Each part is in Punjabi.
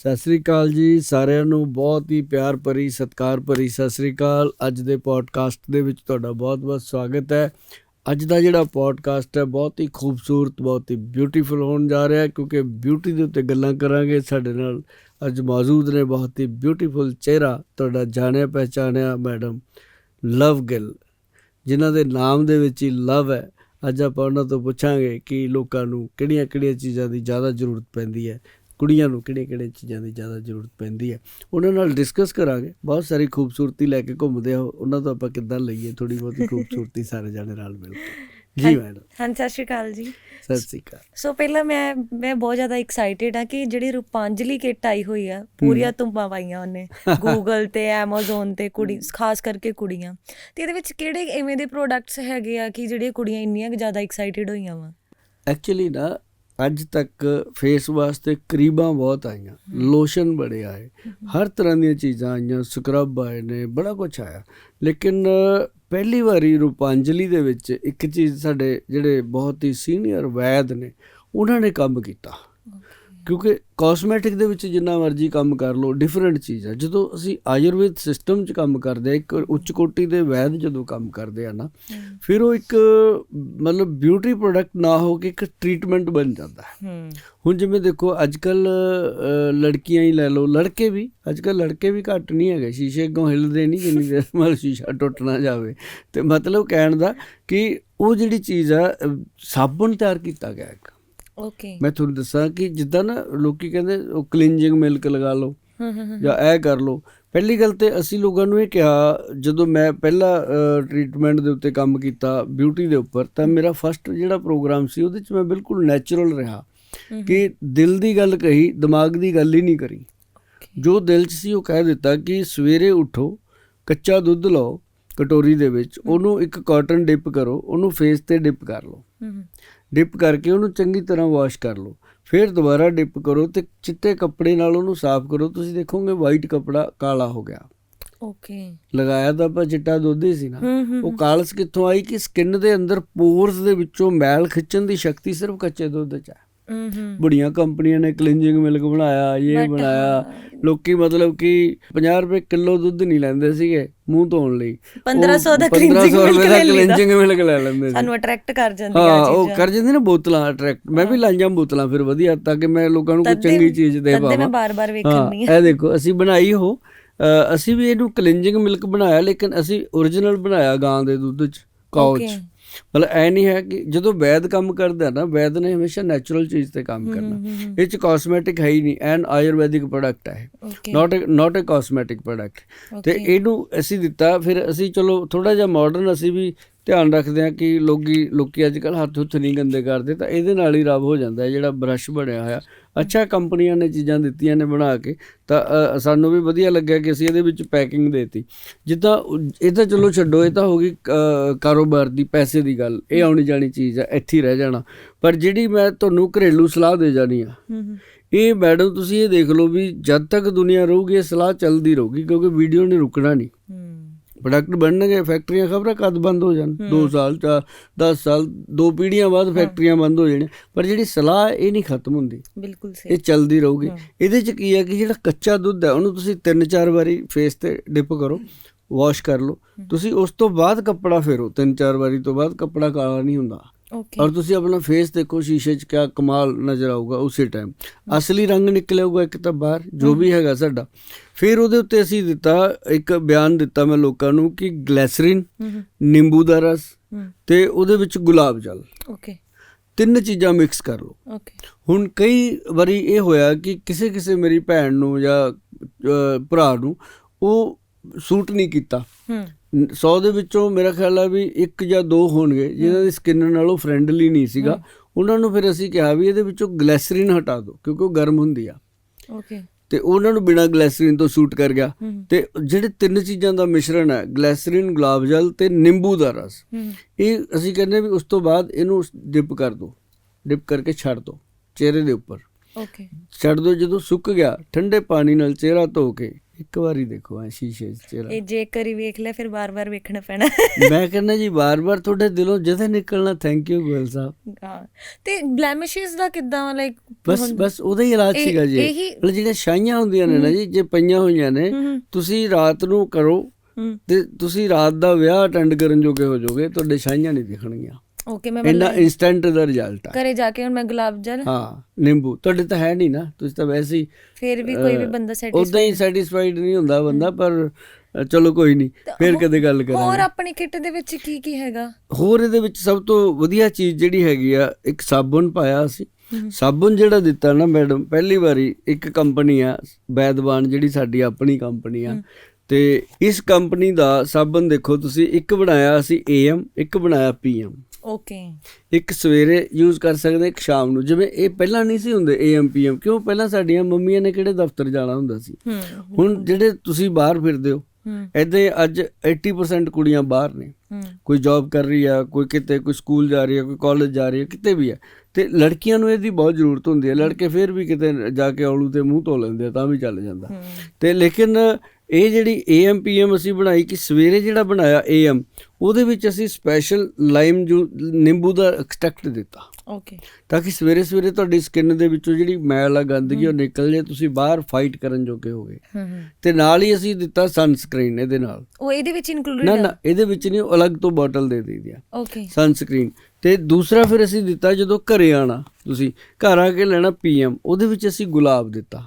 ਸਤਿ ਸ੍ਰੀ ਅਕਾਲ ਜੀ, ਸਾਰਿਆਂ ਨੂੰ ਬਹੁਤ ਹੀ ਪਿਆਰ ਭਰੀ, ਸਤਿਕਾਰ ਭਰੀ ਸਤਿ ਸ੍ਰੀ ਅਕਾਲ। ਅੱਜ ਦੇ ਪੋਡਕਾਸਟ ਦੇ ਵਿੱਚ ਤੁਹਾਡਾ ਬਹੁਤ-ਬਹੁਤ ਸਵਾਗਤ ਹੈ। ਅੱਜ ਦਾ ਜਿਹੜਾ ਪੋਡਕਾਸਟ ਹੈ, ਬਹੁਤ ਹੀ ਖੂਬਸੂਰਤ, ਬਹੁਤ ਹੀ ਬਿਊਟੀਫੁਲ ਹੋਣ ਜਾ ਰਿਹਾ ਹੈ, ਕਿਉਂਕਿ ਬਿਊਟੀ ਦੇ ਉੱਤੇ ਗੱਲਾਂ ਕਰਾਂਗੇ। ਸਾਡੇ ਨਾਲ ਅੱਜ ਮੌਜੂਦ ਨੇ ਬਹੁਤ ਹੀ ਬਿਊਟੀਫੁਲ ਚਿਹਰਾ, ਤੁਹਾਡਾ ਜਾਣਿਆ ਪਹਿਚਾਣਿਆ ਮੈਡਮ ਲਵ ਗਿੱਲ, ਜਿਨ੍ਹਾਂ ਦੇ ਨਾਮ ਦੇ ਵਿੱਚ ਹੀ ਲਵ ਹੈ। ਅੱਜ ਆਪਾਂ ਉਹਨਾਂ ਤੋਂ ਪੁੱਛਾਂਗੇ ਕਿ ਲੋਕਾਂ ਨੂੰ ਕਿਹੜੀਆਂ-ਕਿਹੜੀਆਂ ਚੀਜ਼ਾਂ ਦੀ ਜ਼ਿਆਦਾ ਜ਼ਰੂਰਤ ਪੈਂਦੀ ਹੈ। ਕੁੜੀਆਂ ਨੂੰ ਕਿਹੜੀਆਂ-ਕਿਹੜੀਆਂ ਚੀਜ਼ਾਂ ਦੀ ਜ਼ਿਆਦਾ ਜ਼ਰੂਰਤ ਪੈਂਦੀ ਹੈ। ਉਹਨਾਂ ਨਾਲ ਡਿਸਕਸ ਕਰਾਂਗੇ। ਬਹੁਤ ਸਾਰੀ ਖੂਬਸੂਰਤੀ ਲੈ ਕੇ ਘੁੰਮਦੇ ਆ ਉਹਨਾਂ ਤੋਂ ਆਪਾਂ ਕਿੱਦਾਂ ਲਈਏ? ਥੋੜੀ ਬਹੁਤੀ ਖੂਬਸੂਰਤੀ ਸਾਰੇ ਜਾਣੇ ਨਾਲ ਮਿਲ ਕੇ। ਜੀ ਮੈਡਮ ਹਾਂਜੀ ਸਤਿ ਸ਼੍ਰੀ ਅਕਾਲ ਜੀ। ਸਤਿ ਸ੍ਰੀ ਅਕਾਲ। ਸੋ ਪਹਿਲਾਂ ਮੈਂ ਮੈਂ ਬਹੁਤ ਜ਼ਿਆਦਾ ਐਕਸਾਈਟਿਡ ਆ ਕਿ ਜਿਹੜੀ ਰੂਪਾਂਜਲੀ ਕਿੱਟ ਆਈ ਹੋਈ ਆ ਪੂਰੀਆਂ ਤੁੰਬਾਂ ਪਾਈਆਂ ਉਹਨੇ। ਗੂਗਲ ਤੇ Amazon ਤੇ ਕੁੜੀ ਖਾਸ ਕਰਕੇ ਕੁੜੀਆਂ। ਤੇ ਇਹਦੇ ਵਿੱਚ ਕਿਹੜੇ ਐਵੇਂ ਦੇ ਪ੍ਰੋਡਕਟਸ ਹੈਗੇ ਆ ਕਿ ਜਿਹੜੀਆਂ ਕੁੜੀਆਂ ਇੰਨੀਆਂ ਜ਼ਿਆਦਾ ਐਕਸਾਈਟਿਡ ਹੋਈਆਂ ਵਾ? ਐਕਚੁਅਲੀ ਨਾ ਅੱਜ ਤੱਕ ਫੇਸ ਵਾਸਤੇ ਕਰੀਬਾਂ ਬਹੁਤ ਆਈਆਂ। ਲੋਸ਼ਨ ਬੜੇ ਆਏ। ਹਰ ਤਰ੍ਹਾਂ ਦੀਆਂ ਚੀਜ਼ਾਂ ਆਈਆਂ ਸਕਰਬ ਆਏ ਨੇ, ਬੜਾ ਕੁਝ ਆਇਆ। ਲੇਕਿਨ ਪਹਿਲੀ ਵਾਰੀ ਰੂਪਾਂਜਲੀ ਦੇ ਵਿੱਚ ਇੱਕ ਚੀਜ਼ ਸਾਡੇ ਜਿਹੜੇ ਬਹੁਤ ਹੀ ਸੀਨੀਅਰ ਵੈਦ ਨੇ, ਉਹਨਾਂ ਨੇ ਕੰਮ ਕੀਤਾ। ਕਿਉਂਕਿ ਕਾਸਮੈਟਿਕ ਦੇ ਵਿੱਚ ਜਿੰਨਾ ਮਰਜ਼ੀ ਕੰਮ ਕਰ ਲਓ ਡਿਫਰੈਂਟ ਚੀਜ਼ ਹੈ ਜਦੋਂ ਅਸੀਂ ਆਯੁਰਵੇਦ ਸਿਸਟਮ 'ਚ ਕੰਮ ਕਰਦੇ ਆ ਇੱਕ ਉੱਚ ਕੋਟੀ ਦੇ ਵੈਦ ਜਦੋਂ ਕੰਮ ਕਰਦੇ ਆ ਨਾ ਫਿਰ ਉਹ ਇੱਕ ਮਤਲਬ ਬਿਊਟੀ ਪ੍ਰੋਡਕਟ ਨਾ ਹੋ ਕੇ ਇੱਕ ਟ੍ਰੀਟਮੈਂਟ ਬਣ ਜਾਂਦਾ ਹੈ। ਹੁਣ ਜਿਵੇਂ ਦੇਖੋ ਅੱਜ ਕੱਲ ਲੜਕੀਆਂ ਹੀ ਲੈ ਲਓ। ਲੜਕੇ ਵੀ ਅੱਜ ਕੱਲ ਲੜਕੇ ਵੀ ਘੱਟ ਨਹੀਂ ਹੈਗੇ। ਸ਼ੀਸ਼ੇ ਅੱਗੋਂ ਹਿੱਲਦੇ ਨਹੀਂ ਜਿੰਨੀ ਦੇਰ ਮਤਲਬ ਸ਼ੀਸ਼ਾ ਟੁੱਟ ਨਾ ਜਾਵੇ। ਤੇ ਮਤਲਬ ਕਹਿਣ ਦਾ ਕਿ ਉਹ ਜਿਹੜੀ ਚੀਜ਼ ਆ ਸਾਬਣ ਤਿਆਰ ਕੀਤਾ ਗਿਆ ਇੱਕ। ਓਕੇ ਮੈਂ ਤੁਹਾਨੂੰ ਦੱਸਾਂ ਕਿ ਜਿੱਦਾਂ ਨਾ ਲੋਕੀ ਕਹਿੰਦੇ ਉਹ ਕਲੀਨਜਿੰਗ ਮਿਲਕ ਲਗਾ ਲਓ ਜਾਂ ਇਹ ਕਰ ਲਓ। ਪਹਿਲੀ ਗੱਲ ਤੇ ਅਸੀਂ ਲੋਕਾਂ ਨੂੰ ਇਹ ਕਿਹਾ ਜਦੋਂ ਮੈਂ ਪਹਿਲਾ ਟ੍ਰੀਟਮੈਂਟ ਦੇ ਉੱਤੇ ਕੰਮ ਕੀਤਾ ਬਿਊਟੀ ਦੇ ਉੱਪਰ ਤਾਂ ਮੇਰਾ ਫਸਟ ਜਿਹੜਾ ਪ੍ਰੋਗਰਾਮ ਸੀ ਉਹਦੇ 'ਚ ਮੈਂ ਬਿਲਕੁਲ ਨੈਚੁਰਲ ਰਿਹਾ। ਕਿ ਦਿਲ ਦੀ ਗੱਲ ਕਹੀ ਦਿਮਾਗ ਦੀ ਗੱਲ ਹੀ ਨਹੀਂ ਕਰੀ। ਜੋ ਦਿਲ 'ਚ ਸੀ ਉਹ ਕਹਿ ਦਿੱਤਾ ਕਿ ਸਵੇਰੇ ਉਠੋ ਕੱਚਾ ਦੁੱਧ ਲਓ ਕਟੋਰੀ ਦੇ ਵਿੱਚ ਉਹਨੂੰ ਇੱਕ ਕਾਟਨ ਡਿਪ ਕਰੋ ਉਹਨੂੰ ਫੇਸ ਤੇ ਡਿਪ ਕਰ ਲਓ। ਡਿਪ ਕਰਕੇ ਉਹਨੂੰ ਚੰਗੀ ਤਰ੍ਹਾਂ ਵਾਸ਼ ਕਰ ਲਓ। ਫਿਰ ਦੁਬਾਰਾ ਡਿਪ ਕਰੋ ਤੇ ਚਿੱਟੇ ਕੱਪੜੇ ਨਾਲ ਉਹਨੂੰ ਸਾਫ਼ ਕਰੋ। ਤੁਸੀਂ ਦੇਖੋਗੇ ਵਾਈਟ ਕੱਪੜਾ ਕਾਲਾ ਹੋ ਗਿਆ। ਓਕੇ ਲਗਾਇਆ ਤਾਂ ਆਪਾਂ ਚਿੱਟਾ ਦੁੱਧ ਹੀ ਸੀ ਨਾ। ਉਹ ਕਾਲਸ ਕਿੱਥੋਂ ਆਈ ਕਿ ਸਕਿਨ ਦੇ ਅੰਦਰ ਪੋਰਸ ਦੇ ਵਿੱਚੋਂ ਮੈਲ ਖਿੱਚਣ ਦੀ ਸ਼ਕਤੀ ਸਿਰਫ ਕੱਚੇ ਦੁੱਧ 'ਚ ਹੂੰ। ਬੜੀਆਂ ਕੰਪਨੀਆਂ ਨੇ ਕਲੀਨਜਿੰਗ ਮਿਲਕ ਬਣਾਇਆ ਇਹ ਬਣਾਇਆ। ਲੋਕੀ ਮਤਲਬ ਕਿ 50 ਰੁਪਏ ਕਿਲੋ ਦੁੱਧ ਨਹੀਂ ਲੈਂਦੇ ਸੀਗੇ ਮੂੰਹ ਧੋਣ ਲਈ। 1500 ਦਾ 1500 cleansing milk ਰੁਪਏ ਦਾ ਲੈ ਲਈਦਾ। ਕਲੀਨਜਿੰਗ ਮਿਲਕ ਲੈ ਲੈਂਦੇ ਸੀ। ਸਾਨੂੰ ਅਟਰੈਕਟ ਕਰ ਜਾਂਦੀਆਂ ਹਾਂ ਆ ਉਹ ਚੀਜ਼ਾਂ। ਕਰ ਜਾਂਦੇ ਨੇ ਬੋਤਲਾਂ ਅਟਰੈਕਟ ਮੈਂ ਵੀ ਲਾਈਆਂ ਬੋਤਲਾਂ ਫਿਰ ਵਧੀਆ ਤਾਂ ਕਿ ਮੈਂ ਲੋਕਾਂ ਨੂੰ ਕੋਈ ਚੰਗੀ ਚੀਜ਼ ਦੇ ਦੇ ਮੈਂ ਪਾਵਾਂ ਬਾਰ-ਬਾਰ ਹਾਂ ਵੇਖਣੀ ਆ। ਇਹ ਦੇਖੋ ਅਸੀਂ ਬਣਾਈ ਉਹ ਅ, ਅਸੀਂ ਵੀ ਇਹਨੂੰ ਕਲੀਨਜਿੰਗ ਮਿਲਕ ਬਣਾਇਆ ਲੇਕਿਨ ਅਸੀਂ origignal ਬਣਾਇਆ ਗਾਂ ਦੇ ਦੁੱਧ ਚ ਕਾਉ ਚ। Okay. ਮਤਲਬ ਐ ਨਹੀਂ ਹੈ ਕਿ ਜਦੋਂ ਵੈਦ ਕੰਮ ਕਰਦਾ ਨਾ ਵੈਦ ਨੇ ਹਮੇਸ਼ਾ ਨੈਚੁਰਲ ਚੀਜ਼ ਤੇ ਕੰਮ ਕਰਨਾ। ਇਹ ਚ ਕਾਸਮੈਟਿਕ ਹੈ ਹੀ ਨਹੀਂ ਐਨ ਆਯੁਰਵੈਦਿਕ ਪ੍ਰੋਡਕਟ ਹੈ ਨਾਟ ਨਾਟ ਅ ਕਾਸਮੈਟਿਕ ਪ੍ਰੋਡਕਟ ਤੇ ਇਹਨੂੰ ਅਸੀਂ ਦਿੱਤਾ ਫਿਰ ਅਸੀਂ ਚਲੋ ਥੋੜਾ ਜਿਹਾ ਮਾਡਰਨ ਅਸੀਂ ਵੀ ਧਿਆਨ ਰੱਖਦੇ ਹਾਂ ਕਿ ਲੋਕੀ ਲੋਕੀ ਅੱਜ ਕੱਲ ਹੱਥ ਹੁੱਥ ਨਹੀਂ ਗੰਦੇ ਕਰਦੇ ਤਾਂ ਇਹਦੇ ਨਾਲ ਹੀ ਰਬ ਹੋ ਜਾਂਦਾ ਹੈ ਜਿਹੜਾ ਬ੍ਰਸ਼ ਬਣਿਆ ਹੋਇਆ। ਅੱਛਾ ਕੰਪਨੀਆਂ ਨੇ ਚੀਜ਼ਾਂ ਦਿੱਤੀਆਂ ਨੇ ਬਣਾ ਕੇ ਤਾਂ ਸਾਨੂੰ ਵੀ ਵਧੀਆ ਲੱਗਿਆ ਕਿ ਅਸੀਂ ਇਹਦੇ ਵਿੱਚ ਪੈਕਿੰਗ ਦੇਤੀ। ਜਿੱਦਾਂ ਇਹ ਤਾਂ ਚਲੋ ਛੱਡੋ ਇਹ ਤਾਂ ਹੋ ਗਈ ਕਾਰੋਬਾਰ ਦੀ ਪੈਸੇ ਦੀ ਗੱਲ ਇਹ ਆਉਣੀ ਜਾਣੀ ਚੀਜ਼ ਹੈ ਇੱਥੇ ਰਹਿ ਜਾਣਾ। ਪਰ ਜਿਹੜੀ ਮੈਂ ਤੁਹਾਨੂੰ ਘਰੇਲੂ ਸਲਾਹ ਦੇ ਜਾਣੀ ਆ ਇਹ ਮੈਡਮ ਤੁਸੀਂ ਇਹ ਦੇਖ ਲਓ ਵੀ ਜਦ ਤੱਕ ਦੁਨੀਆ ਰਹੂਗੀ ਇਹ ਸਲਾਹ ਚੱਲਦੀ ਰਹੂਗੀ ਕਿਉਂਕਿ ਵੀਡੀਓ ਨੇ ਰੁਕਣਾ ਨਹੀਂ। ਪ੍ਰੋਡਕਟ ਬਣਨਗੇ ਫੈਕਟਰੀਆਂ ਖਬਰਾਂ ਕਦ ਬੰਦ ਹੋ ਜਾਣ? 2 ਸਾਲ ਚਾ 10 ਸਾਲ ਦੋ ਪੀੜ੍ਹੀਆਂ ਬਾਅਦ ਫੈਕਟਰੀਆਂ ਬੰਦ ਹੋ ਜਾਣੀਆਂ। ਪਰ ਜਿਹੜੀ ਸਲਾਹ ਇਹ ਨਹੀਂ ਖਤਮ ਹੁੰਦੀ। ਬਿਲਕੁਲ ਸਹੀ। ਇਹ ਚੱਲਦੀ ਰਹੂਗੀ। ਇਹਦੇ ਚ ਕੀ ਹੈ ਕਿ ਜਿਹੜਾ ਕੱਚਾ ਦੁੱਧ ਹੈ ਉਹਨੂੰ ਤੁਸੀਂ 3-4 ਵਾਰੀ ਫੇਸ ਤੇ ਡਿਪ ਕਰੋ ਵਾਸ਼ ਕਰ ਲਓ। ਤੁਸੀਂ ਉਸ ਤੋਂ ਬਾਅਦ ਕੱਪੜਾ ਫੇਰੋ। 3-4 ਵਾਰੀ ਤੋਂ ਬਾਅਦ ਕੱਪੜਾ ਕਾਲਾ ਨਹੀਂ ਹੁੰਦਾ। ਓਕੇ ਔਰ ਤੁਸੀਂ ਆਪਣਾ ਫੇਸ ਦੇਖੋ ਸ਼ੀਸ਼ੇ 'ਚ ਕਿਆ ਕਮਾਲ ਨਜ਼ਰ ਆਊਗਾ ਉਸੇ ਟਾਈਮ ਅਸਲੀ ਰੰਗ ਨਿਕਲੇਗਾ ਇੱਕ ਤਾਂ ਬਾਹਰ ਜੋ ਵੀ ਹੈਗਾ ਸਾਡਾ। ਫਿਰ ਉਹਦੇ ਉੱਤੇ ਅਸੀਂ ਦਿੱਤਾ ਇੱਕ ਬਿਆਨ ਦਿੱਤਾ ਮੈਂ ਲੋਕਾਂ ਨੂੰ ਕਿ ਗਲੈਸਰੀਨ ਨਿੰਬੂ ਦਾ ਰਸ ਤੇ ਉਹਦੇ ਵਿੱਚ ਗੁਲਾਬ ਜਲ। ਓਕੇ। ਤਿੰਨ ਚੀਜ਼ਾਂ ਮਿਕਸ ਕਰ ਲਓ। ਓਕੇ। ਹੁਣ ਕਈ ਵਾਰੀ ਇਹ ਹੋਇਆ ਕਿ ਕਿਸੇ ਕਿਸੇ ਮੇਰੀ ਭੈਣ ਨੂੰ ਜਾਂ ਭਰਾ ਨੂੰ ਉਹ ਸੂਟ ਨਹੀਂ ਕੀਤਾ। ਹੂੰ। 100 ਦੇ ਵਿੱਚੋਂ ਮੇਰਾ ਖਿਆਲ ਆ ਵੀ ਇੱਕ ਜਾਂ ਦੋ ਹੋਣਗੇ ਜਿਨ੍ਹਾਂ ਦੀ ਸਕਿਨ ਨਾਲੋਂ ਫ੍ਰੈਂਡਲੀ ਨਹੀਂ ਸੀਗਾ। ਉਹਨਾਂ ਨੂੰ ਫਿਰ ਅਸੀਂ ਕਿਹਾ ਵੀ ਇਹਦੇ ਵਿੱਚੋਂ ਗਲੈਸਰੀਨ ਹਟਾ ਦਿਓ ਕਿਉਂਕਿ ਉਹ ਗਰਮ ਹੁੰਦੀ ਆ। ਓਕੇ। ਤੇ ਉਹਨਾਂ ਨੂੰ ਬਿਨਾਂ ਗਲੈਸਰੀਨ ਤੋਂ ਸੂਟ ਕਰ ਗਿਆ। ਤੇ ਜਿਹੜੇ ਤਿੰਨ ਚੀਜ਼ਾਂ ਦਾ ਮਿਸ਼ਰਣ ਹੈ ਗਲੈਸਰੀਨ ਗੁਲਾਬ ਜਲ ਤੇ ਨਿੰਬੂ ਦਾ ਰਸ। ਇਹ ਅਸੀਂ ਕਹਿੰਦੇ ਵੀ ਉਸ ਤੋਂ ਬਾਅਦ ਇਹਨੂੰ ਡਿਪ ਕਰ ਦਿਓ ਡਿਪ ਕਰਕੇ ਛੱਡ ਦਿਓ ਚਿਹਰੇ ਦੇ ਉੱਪਰ। ਓਕੇ। ਛੱਡ ਦਿਓ ਜਦੋਂ ਸੁੱਕ ਗਿਆ ਠੰਡੇ ਪਾਣੀ ਨਾਲ ਚਿਹਰਾ ਧੋ ਕੇ ਇੱਕ ਵਾਰੀ ਦੇਖੋ ਐ ਸ਼ੀਸ਼ੇ 'ਚ ਚਿਹਰਾ। ਇਹ ਜੇ ਕਰੀ ਵੇਖ ਲਿਆ ਫਿਰ ਬਾਰ-ਬਾਰ ਵੇਖਣਾ ਪੈਣਾ। ਮੈਂ ਕਹਿੰਦਾ ਜੀ ਬਾਰ-ਬਾਰ ਤੁਹਾਡੇ ਦਿਲੋਂ ਜਦੇ ਨਿਕਲਣਾ ਥੈਂਕ ਯੂ ਗੋਇਲ ਸਾਹਿਬ। ਹਾਂ। ਤੇ ਬਲੈਮਿਸ਼ਸ ਦਾ ਕਿੱਦਾਂ ਲਾਈਕ ਬਸ ਬਸ ਉਹਦਾ ਹੀ ਇਲਾਜ ਸੀਗਾ ਜੀ। ਮਤਲਬ ਜਿਹੜੀਆਂ ਛਾਈਆਂ ਹੁੰਦੀਆਂ ਨੇ ਨਾ ਜੀ ਜੇ ਪਈਆਂ ਹੋਈਆਂ ਨੇ ਤੁਸੀਂ ਰਾਤ ਨੂੰ ਕਰੋ ਤੇ ਤੁਸੀਂ ਰਾਤ ਦਾ ਵਿਆਹ ਅਟੈਂਡ ਕਰਨ ਜੋਗੇ ਹੋ ਜਾਓਗੇ ਤੁਹਾਡੇ ਛਾਈਆਂ ਨਹੀਂ ਦਿਖਣਗੀਆਂ। ਓਕੇ ਮੈਂ ਇੰਨਾ ਇਨਸਟੈਂਟ ਦਾ ਰਿਜ਼ਲਟ ਆ। ਘਰੇ ਜਾ ਕੇ ਹੁਣ ਮੈਂ ਗੁਲਾਬ ਜਲ। ਹਾਂ ਨਿੰਬੂ ਤੁਹਾਡੇ ਤਾਂ ਹੈ ਨਹੀਂ ਨਾ ਤੁਸੀਂ ਤਾਂ ਵੈਸੇ ਹੀ ਫਿਰ ਵੀ ਕੋਈ ਵੀ ਬੰਦਾ ਸੈਟੀਸਫਾਈ ਉਦਾਂ ਹੀ ਸੈਟੀਸਫਾਈਡ ਨਹੀਂ ਹੁੰਦਾ ਬੰਦਾ ਪਰ ਚਲੋ ਕੋਈ ਨਹੀਂ ਫਿਰ ਕਦੇ ਗੱਲ ਹੋਰ ਕਰਾਂਗੇ ਆਪਣੀ ਕਿੱਟ ਦੇ ਵਿੱਚ ਕੀ ਕੀ ਹੈਗਾ? ਹੋਰ ਇਹਦੇ ਵਿੱਚ ਸਭ ਤੋਂ ਵਧੀਆ ਚੀਜ਼ ਜਿਹੜੀ ਹੈਗੀ ਆ ਇੱਕ ਸਾਬਣ ਪਾਇਆ ਸੀ। ਸਾਬਣ ਜਿਹੜਾ ਦਿੱਤਾ ਨਾ ਮੈਡਮ ਪਹਿਲੀ ਵਾਰੀ ਇੱਕ ਕੰਪਨੀ ਆ ਬੈਦਵਾਨ ਜਿਹੜੀ ਸਾਡੀ ਆਪਣੀ ਕੰਪਨੀ ਆ। ਤੇ ਇਸ ਕੰਪਨੀ ਦਾ ਸਾਬਣ ਦੇਖੋ ਤੁਸੀਂ ਇੱਕ ਬਣਾਇਆ ਅਸੀਂ ਏਐਮ ਇੱਕ ਬਣਾਇਆ ਪੀਐਮ ਓਕੇ ਇੱਕ ਸਵੇਰੇ ਯੂਜ਼ ਕਰ ਸਕਦੇ ਇੱਕ ਸ਼ਾਮ ਨੂੰ। ਜਿਵੇਂ ਇਹ ਪਹਿਲਾਂ ਨਹੀਂ ਸੀ ਹੁੰਦੇ ਏਐਮ ਪੀਐਮ ਕਿਉਂ? ਪਹਿਲਾਂ ਸਾਡੀਆਂ ਮੰਮੀਆਂ ਨੇ ਕਿਹੜੇ ਦਫ਼ਤਰ ਜਾਣਾ ਹੁੰਦਾ ਸੀ? ਹੁਣ ਜਿਹੜੇ ਤੁਸੀਂ ਬਾਹਰ ਫਿਰਦੇ ਹੋ ਐਦਾਂ ਅੱਜ 80% ਕੁੜੀਆਂ ਬਾਹਰ ਨੇ। ਕੋਈ ਜੌਬ ਕਰ ਰਹੀ ਆ ਕੋਈ ਕਿਤੇ ਕੋਈ ਸਕੂਲ ਜਾ ਰਹੀ ਆ ਕੋਈ ਕਾਲਜ ਜਾ ਰਹੀ ਆ ਕਿਤੇ ਵੀ ਆ। ਤੇ ਲੜਕੀਆਂ ਨੂੰ ਇਹਦੀ ਬਹੁਤ ਜ਼ਰੂਰਤ ਹੁੰਦੀ ਹੈ ਲੜਕੇ ਫਿਰ ਵੀ ਕਿਤੇ ਜਾ ਕੇ ਔਲੂ ਤੇ ਮੂੰਹ ਧੋ ਲੈਂਦੇ ਆ ਤਾਂ ਵੀ ਚੱਲ ਜਾਂਦਾ। ਤੇ ਲੇਕਿਨ ਇਹ ਜਿਹੜੀ ਏਐਮ ਪੀਐਮ ਅਸੀਂ ਬਣਾਈ ਕਿ ਸਵੇਰੇ ਜਿਹੜਾ ਬਣਾਇਆ ਏਐਮ ਉਹਦੇ ਵਿੱਚ ਅਸੀਂ ਸਪੈਸ਼ਲ ਲਾਈਮ ਜੋ ਨਿੰਬੂ ਦਾ ਐਕਸਟ੍ਰੈਕਟ ਦਿੱਤਾ। ਓਕੇ ਤਾਂ ਕਿ ਸਵੇਰੇ ਸਵੇਰੇ ਤੁਹਾਡੀ ਸਕਿਨ ਦੇ ਵਿੱਚੋਂ ਜਿਹੜੀ ਮੈਲ ਆ ਗੰਦਗੀ ਉਹ ਨਿਕਲ ਜੇ ਤੁਸੀਂ ਬਾਹਰ ਫਾਈਟ ਕਰਨ ਜੋਗੇ ਹੋਗੇ। ਤੇ ਨਾਲ ਹੀ ਅਸੀਂ ਦਿੱਤਾ ਸਨਸਕ੍ਰੀਨ ਇਹਦੇ ਨਾਲ। ਉਹ ਇਹਦੇ ਵਿੱਚ ਨਾ ਇਨਕਲੂਡਡ ਨਾ ਇਹਦੇ ਵਿੱਚ ਨਹੀਂ ਉਹ ਅਲੱਗ ਤੋਂ ਬੋਟਲ ਦੇ ਦਈਦੀ ਆ ਓਕੇ ਸਨਸਕ੍ਰੀਨ ਤੇ ਦੂਸਰਾ ਫਿਰ ਅਸੀਂ ਦਿੱਤਾ ਜਦੋਂ ਘਰੇ ਆਣਾ ਤੁਸੀਂ ਘਰ ਆ ਕੇ ਲੈਣਾ ਪੀਐਮ ਉਹਦੇ ਵਿੱਚ ਅਸੀਂ ਗੁਲਾਬ ਦਿੱਤਾ।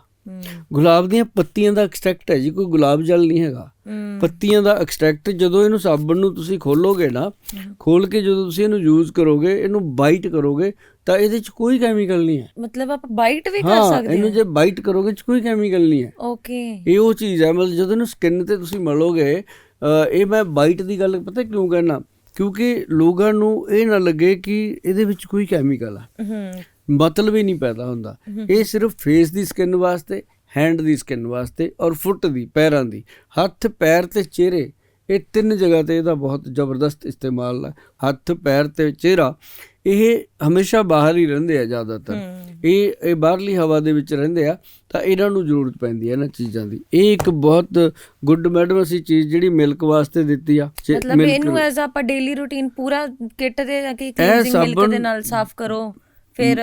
ਗੁਲਾਬ ਦੀਆਂ ਪੱਤੀਆਂ ਦਾ ਐਕਸਟ੍ਰੈਕਟ ਹੈ ਜੀ ਕੋਈ ਗੁਲਾਬ ਜਲ ਨਹੀਂ ਹੈਗਾ। ਹੂੰ। ਪੱਤੀਆਂ ਦਾ ਐਕਸਟ੍ਰੈਕਟ ਜਦੋਂ ਇਹਨੂੰ ਸਾਬਣ ਨੂੰ ਤੁਸੀਂ ਖੋਲੋਗੇ ਨਾ ਖੋਲ ਕੇ ਜਦੋਂ ਤੁਸੀਂ ਇਹਨੂੰ ਯੂਜ਼ ਕਰੋਗੇ ਇਹਨੂੰ ਬਾਈਟ ਕਰੋਗੇ ਤਾਂ ਇਹਦੇ ਚ ਕੋਈ ਕੈਮੀਕਲ ਨਹੀਂ ਹੈ। ਮਤਲਬ ਆਪ ਬਾਈਟ ਵੀ ਕਰ ਹਾਂ ਸਕਦੇ ਇਹਨੂੰ ਜੇ ਬਾਈਟ ਕਰੋਗੇ ਚ ਕੋਈ ਕੈਮੀਕਲ ਨਹੀਂ ਹੈ। ਓਕੇ ਇਹ ਉਹ ਚੀਜ਼ ਹੈ ਮਤਲਬ ਜਦੋਂ ਇਹਨੂੰ ਸਕਿਨ ਤੇ ਤੁਸੀਂ ਮਲੋਗੇ ਇਹ ਮੈਂ ਬਾਈਟ ਦੀ ਗੱਲ ਪਤਾ ਕਿਉਂ ਕਹਿਣਾ ਕਿਉਂਕਿ ਲੋਕਾਂ ਨੂੰ ਇਹ ਨਾ ਲੱਗੇ ਕਿ ਇਹਦੇ ਵਿੱਚ ਕੋਈ ਕੈਮੀਕਲ ਆ। ਹੂੰ। ਮਤਲਬ ਹੀ ਨਹੀਂ ਪੈਦਾ ਹੁੰਦਾ। ਇਹ ਸਿਰਫ ਫੇਸ ਦੀ ਸਕਿਨ ਵਾਸਤੇ ਹੈਂਡ ਦੀ ਸਕਿਨ ਵਾਸਤੇ ਔਰ ਫੁੱਟ ਦੀ ਪੈਰਾਂ ਦੀ। ਹੱਥ ਪੈਰ ਤੇ ਚਿਹਰੇ ਇਹ ਤਿੰਨ ਜਗ੍ਹਾ ਤੇ ਇਹਦਾ ਬਹੁਤ ਜ਼ਬਰਦਸਤ ਇਸਤੇਮਾਲ ਹੈ। ਹੱਥ ਪੈਰ ਤੇ ਚਿਹਰਾ ਇਹ ਹਮੇਸ਼ਾ ਬਾਹਰ ਹੀ ਰਹਿੰਦੇ ਆ ਜ਼ਿਆਦਾਤਰ। ਇਹ ਇਹ ਬਾਹਰਲੀ ਹਵਾ ਦੇ ਵਿੱਚ ਰਹਿੰਦੇ ਆ ਤਾਂ ਇਹਨਾਂ ਨੂੰ ਜ਼ਰੂਰਤ ਪੈਂਦੀ ਹੈ ਇਹਨਾਂ ਚੀਜ਼ਾਂ ਦੀ। ਇਹ ਇੱਕ ਬਹੁਤ ਗੁੱਡ ਮੈਡਮ ਅਸੀਂ ਚੀਜ਼ ਜਿਹੜੀ ਮਿਲਕ ਵਾਸਤੇ ਦਿੱਤੀ ਆ ਮਤਲਬ ਇਹਨੂੰ ਐਜ਼ ਆਪਾਂ ਡੇਲੀ ਰੂਟੀਨ ਪੂਰਾ ਕਿੱਟ ਦੇ ਕਿ ਇਹ ਕਲੀਨਜ਼ਿੰਗ ਮਿਲਕ ਦੇ ਨਾਲ ਸਾਫ਼ ਕਰੋ। ਫਿਰ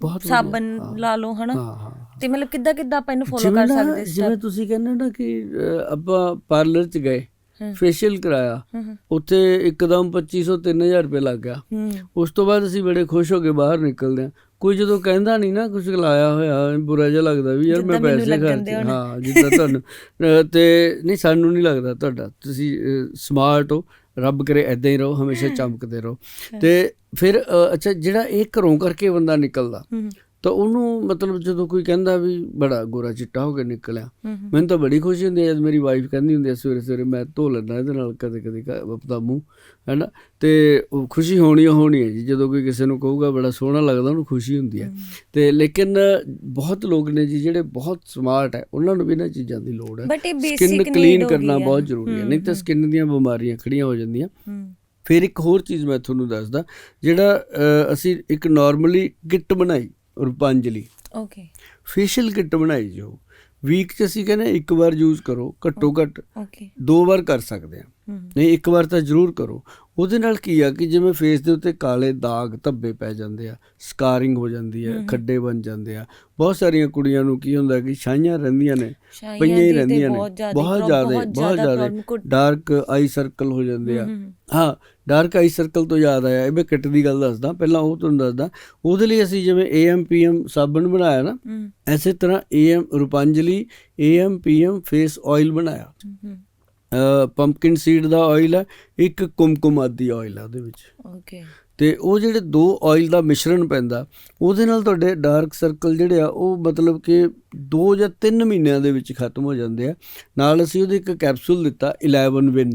ਬਹੁਤ। ਸਾਬਣ ਲਾ ਲਓ ਹਨਾ? ਤੇ ਮਤਲਬ ਕਿੱਦਾਂ ਕਿੱਦਾਂ ਆਪਾਂ ਇਹਨੂੰ ਫੋਲੋ ਕਰ ਸਕਦੇ ਜਿਵੇਂ ਤੁਸੀਂ ਕਹਿੰਦੇ ਨਾ ਕਿ ਆਪਾਂ ਪਾਰਲਰ 'ਚ ਗਏ। ਫੇਸ਼ੀਅਲ ਕਰਾਇਆ ਉੱਥੇ ਇੱਕਦਮ 2500 3000 ਰੁਪਏ ਲੱਗ ਗਿਆ। ਉਸ ਤੋਂ ਬਾਅਦ ਅਸੀਂ ਬੜੇ ਖੁਸ਼ ਹੋ ਕੇ ਬਾਹਰ ਨਿਕਲਦੇ ਹਾਂ। ਕੋਈ ਜਦੋਂ ਕਹਿੰਦਾ ਨਹੀਂ ਨਾ ਕੁਝ ਲਾਇਆ ਹੋਇਆ ਬੁਰਾ ਜਿਹਾ ਲੱਗਦਾ ਵੀ ਯਾਰ ਮੈਂ ਪੈਸੇ ਖਰਚ। ਹਾਂ ਜਿੱਦਾਂ ਤੁਹਾਨੂੰ ਤੇ ਨਹੀਂ ਸਾਨੂੰ ਨਹੀਂ ਲੱਗਦਾ ਤੁਹਾਡਾ। ਤੁਸੀਂ ਸਮਾਰਟ ਹੋ। ਰੱਬ ਕਰੇ ਐਦਾਂ ਹੀ ਰਹੋ ਹਮੇਸ਼ਾ ਚਮਕਦੇ ਰਹੋ। ਤੇ ਫਿਰ ਅੱਛਾ ਜਿਹੜਾ ਇਹ ਘਰੋਂ ਕਰਕੇ ਬੰਦਾ ਨਿਕਲਦਾ ਤਾਂ ਉਹਨੂੰ ਮਤਲਬ ਜਦੋਂ ਕੋਈ ਕਹਿੰਦਾ ਵੀ ਬੜਾ ਗੋਰਾ ਚਿੱਟਾ ਹੋ ਕੇ ਨਿਕਲਿਆ ਮੈਨੂੰ ਤਾਂ ਬੜੀ ਖੁਸ਼ੀ ਹੁੰਦੀ ਹੈ ਜਦ ਮੇਰੀ ਵਾਈਫ ਕਹਿੰਦੀ ਹੁੰਦੀ ਹੈ ਸਵੇਰੇ ਸਵੇਰੇ ਮੈਂ ਧੋ ਲੈਂਦਾ ਇਹਦੇ ਨਾਲ ਕਦੇ ਕਦੇ ਆਪਦਾ ਮੂੰਹ ਹੈਨਾ? ਤੇ ਉਹ ਖੁਸ਼ੀ ਹੋਣੀ ਹੋਣੀ ਹੈ ਜੀ ਜਦੋਂ ਕੋਈ ਕਿਸੇ ਨੂੰ ਕਹੂਗਾ ਬੜਾ ਸੋਹਣਾ ਲੱਗਦਾ ਉਹਨੂੰ ਖੁਸ਼ੀ ਹੁੰਦੀ ਹੈ। ਤੇ ਲੇਕਿਨ ਬਹੁਤ ਲੋਕ ਨੇ ਜੀ ਜਿਹੜੇ ਬਹੁਤ ਸਮਾਰਟ ਹੈ ਉਹਨਾਂ ਨੂੰ ਵੀ ਇਹਨਾਂ ਚੀਜ਼ਾਂ ਦੀ ਲੋੜ ਹੈ। ਸਕਿਨ ਕਲੀਨ ਕਰਨਾ। ਬਹੁਤ ਜ਼ਰੂਰੀ ਹੈ ਨਹੀਂ ਤਾਂ ਸਕਿਨ ਦੀਆਂ ਬਿਮਾਰੀਆਂ ਖੜੀਆਂ ਹੋ ਜਾਂਦੀਆਂ। ਫਿਰ ਇੱਕ ਹੋਰ ਚੀਜ਼ ਮੈਂ ਤੁਹਾਨੂੰ ਦੱਸਦਾ ਜਿਹੜਾ ਅਸੀਂ ਇੱਕ ਨਾਰਮਲੀ ਕਿੱਟ ਬਣਾਈ। ਰੂਪਾਂਜਲੀ। ਓਕੇ। ਫੇਸ਼ੀਅਲ ਕਿੱਟ ਬਣਾਈ ਜੋ। ਵੀਕ 'ਚ ਅਸੀਂ ਕਹਿੰਦੇ ਇੱਕ ਵਾਰ ਯੂਜ਼ ਕਰੋ ਘੱਟੋ ਘੱਟ ਓਕੇ। ਦੋ ਵਾਰ ਕਰ ਸਕਦੇ ਆ ਨਹੀਂ ਇੱਕ ਵਾਰ ਤਾਂ ਜ਼ਰੂਰ ਕਰੋ। ਉਹਦੇ ਨਾਲ ਕੀ ਆ ਕਿ ਜਿਵੇਂ ਫੇਸ ਦੇ ਉੱਤੇ ਕਾਲੇ ਦਾਗ ਧੱਬੇ ਪੈ ਜਾਂਦੇ ਆ ਸਕਾਰਿੰਗ ਹੋ ਜਾਂਦੀ ਹੈ। ਖੱਡੇ ਬਣ ਜਾਂਦੇ ਆ। ਬਹੁਤ ਸਾਰੀਆਂ ਕੁੜੀਆਂ ਨੂੰ ਕੀ ਹੁੰਦਾ ਕਿ ਛਾਈਆਂ ਰਹਿੰਦੀਆਂ ਨੇ ਪਈਆਂ ਹੀ ਰਹਿੰਦੀਆਂ ਨੇ। ਬਹੁਤ ਜ਼ਿਆਦਾ ਬਹੁਤ ਜ਼ਿਆਦਾ ਡਾਰਕ ਆਈ ਸਰਕਲ ਹੋ ਜਾਂਦੇ ਆ। ਹਾਂ ਡਾਰਕ ਆਈ ਸਰਕਲ ਤੋਂ ਯਾਦ ਆਇਆ ਇਹ ਮੈਂ ਕਿੱਟ ਦੀ ਗੱਲ ਦੱਸਦਾ ਪਹਿਲਾਂ ਉਹ ਤੁਹਾਨੂੰ ਦੱਸਦਾ। ਉਹਦੇ ਲਈ ਅਸੀਂ ਜਿਵੇਂ ਏਐਮ ਪੀਐਮ ਸਾਬਣ ਬਣਾਇਆ ਨਾ ਐਸੇ ਤਰ੍ਹਾਂ AM Rupanjali AM PM face oil ਬਣਾਇਆ। ਪੰਪਕਿਨ ਸੀਡ ਦਾ ਆਇਲ ਹੈ ਇੱਕ ਕੁਮਕੁਮ ਆਦੀ ਆਇਲ ਹੈ ਉਹਦੇ ਵਿੱਚ। ਓਕੇ ਤੇ ਉਹ ਜਿਹੜੇ ਦੋ ਆਇਲ ਦਾ ਮਿਸ਼ਰਣ ਪੈਂਦਾ ਉਹਦੇ ਨਾਲ ਤੁਹਾਡੇ ਡਾਰਕ ਸਰਕਲ ਜਿਹੜੇ ਆ ਉਹ ਮਤਲਬ ਕਿ 2 ਜਾਂ 3 ਮਹੀਨਿਆਂ ਦੇ ਵਿੱਚ ਖਤਮ ਹੋ ਜਾਂਦੇ ਆ। ਨਾਲ ਅਸੀਂ ਉਹਦੇ ਇੱਕ ਕੈਪਸੂਲ ਦਿੱਤਾ 11 ਵਿਨ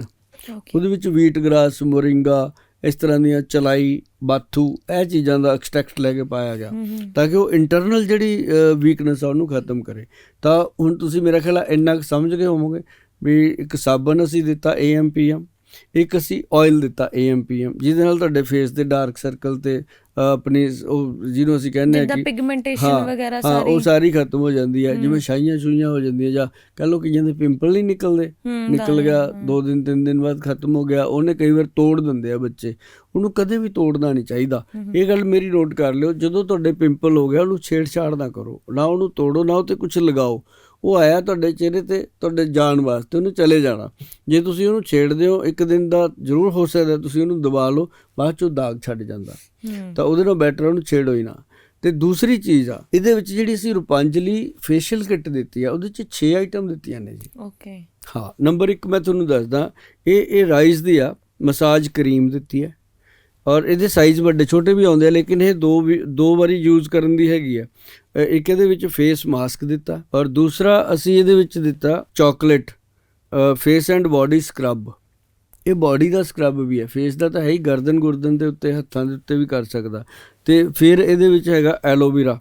ਉਹਦੇ ਵਿੱਚ ਵੀਟ ਗ੍ਰਾਸ ਮੋਰਿੰਗਾ ਇਸ ਤਰ੍ਹਾਂ ਦੀਆਂ ਚਲਾਈ ਬਾਥੂ ਇਹ ਚੀਜ਼ਾਂ ਦਾ ਐਕਸਟ੍ਰੈਕਟ ਲੈ ਕੇ ਪਾਇਆ ਗਿਆ। ਤਾਂ ਕਿ ਉਹ ਇੰਟਰਨਲ ਜਿਹੜੀ ਵੀਕਨੈਸ ਆ ਉਹਨੂੰ ਖਤਮ ਕਰੇ। ਤਾਂ ਹੁਣ ਤੁਸੀਂ ਮੇਰਾ ਖਿਆਲ ਇੰਨਾ ਕੁ ਸਮਝ ਗਏ ਹੋਵੋਗੇ ਵੀ ਇੱਕ ਸਾਬਣ ਅਸੀਂ ਦਿੱਤਾ ਏਐਮ ਪੀਐਮ ਇੱਕ ਅਸੀਂ ਆਇਲ ਦਿੱਤਾ AMPM ਜਿਹਦੇ ਨਾਲ ਤੁਹਾਡੇ ਫੇਸ ਦੇ ਡਾਰਕ ਸਰਕਲ ਤੇ ਆਪਣੀ ਉਹ ਜਿਹਨੂੰ ਅਸੀਂ ਕਹਿੰਦੇ ਆ ਜਿੱਦਾਂ ਕਿ ਪਿਗਮੈਂਟੇਸ਼ਨ ਵਗੈਰਾ ਹਾਂ ਉਹ ਸਾਰੀ ਸਾਰੀ ਖਤਮ ਹੋ ਜਾਂਦੀ ਹੈ ਜਿਵੇਂ। ਛਾਈਆਂ ਛੂਈਆਂ ਹੋ ਜਾਂਦੀਆਂ ਜਾਂ ਕਹ ਲਓ ਕਈਆਂ ਦੇ ਪਿੰਪਲ ਨਹੀਂ ਨਿਕਲਦੇ ਨਿਕਲ ਗਿਆ। ਦੋ ਦਿਨ ਤਿੰਨ ਦਿਨ ਬਾਅਦ ਖਤਮ ਹੋ ਗਿਆ ਉਹਨੇ ਕਈ ਵਾਰ ਤੋੜ ਦਿੰਦੇ ਆ ਬੱਚੇ ਉਹਨੂੰ ਕਦੇ ਵੀ ਤੋੜਨਾ ਨਹੀਂ ਚਾਹੀਦਾ। ਇਹ ਗੱਲ ਮੇਰੀ ਨੋਟ ਕਰ ਲਿਓ ਜਦੋਂ ਤੁਹਾਡੇ ਪਿੰਪਲ ਹੋ ਗਿਆ ਉਹਨੂੰ ਛੇੜਛਾੜ ਨਾ ਕਰੋ ਨਾ ਉਹਨੂੰ ਤੋੜੋ ਨਾ ਉਹ ਤੇ ਕੁਝ ਲਗਾਓ ਉਹ ਆਇਆ ਤੁਹਾਡੇ ਚਿਹਰੇ ਤੇ ਤੁਹਾਡੇ ਜਾਣ ਵਾਸਤੇ ਉਹਨੂੰ ਚਲੇ ਜਾਣਾ। ਜੇ ਤੁਸੀਂ ਉਹਨੂੰ ਛੇੜਦੇ ਹੋ ਇੱਕ ਦਿਨ ਦਾ ਜ਼ਰੂਰ ਹੋ ਸਕਦਾ ਤੁਸੀਂ ਉਹਨੂੰ ਦਬਾ ਲਓ ਬਾਅਦ ਚੋਂ ਦਾਗ ਛੱਡ ਜਾਂਦਾ। ਤਾਂ ਉਹਦੇ ਨਾਲ ਬੈਟਰ ਉਹਨੂੰ ਛੇੜੋ ਹੀ ਨਾ। ਤੇ ਦੂਸਰੀ ਚੀਜ਼ ਆ ਇਹਦੇ ਵਿੱਚ ਜਿਹੜੀ ਅਸੀਂ ਰੂਪਾਂਜਲੀ ਫੇਸ਼ੀਅਲ ਕਿੱਟ ਦਿੱਤੀ ਆ ਉਹਦੇ ਚ 6 ਆਈਟਮ ਦਿੱਤੀਆਂ ਨੇ ਜੀ। ਓਕੇ ਹਾਂ ਨੰਬਰ 1 ਮੈਂ ਤੁਹਾਨੂੰ ਦੱਸਦਾ ਇਹ ਇਹ ਰਾਈਸ ਦੀ ਆ ਮਸਾਜ ਕਰੀਮ ਦਿੱਤੀ ਹੈ। ਔਰ ਇਹਦੇ ਸਾਈਜ਼ ਵੱਡੇ ਛੋਟੇ ਵੀ ਆਉਂਦੇ ਆ ਲੇਕਿਨ ਇਹ ਦੋ ਵੀ ਦੋ ਵਾਰੀ ਯੂਜ਼ ਕਰਨ ਦੀ ਹੈਗੀ ਆ। ਇੱਕ ਇਹਦੇ ਵਿੱਚ ਫੇਸ ਮਾਸਕ ਦਿੱਤਾ ਔਰ ਦੂਸਰਾ ਅਸੀਂ ਇਹਦੇ ਵਿੱਚ ਦਿੱਤਾ chocolate face and body scrub ਇਹ ਬਾਡੀ ਦਾ ਸਕਰਬ ਵੀ ਹੈ ਫੇਸ ਦਾ ਤਾਂ ਹੈ ਹੀ ਗਰਦਨ ਗੁਰਦਨ ਦੇ ਉੱਤੇ ਹੱਥਾਂ ਦੇ ਉੱਤੇ ਵੀ ਕਰ ਸਕਦਾ। ਤੇ ਫਿਰ ਇਹਦੇ ਵਿੱਚ ਹੈਗਾ ਐਲੋਵੇਰਾ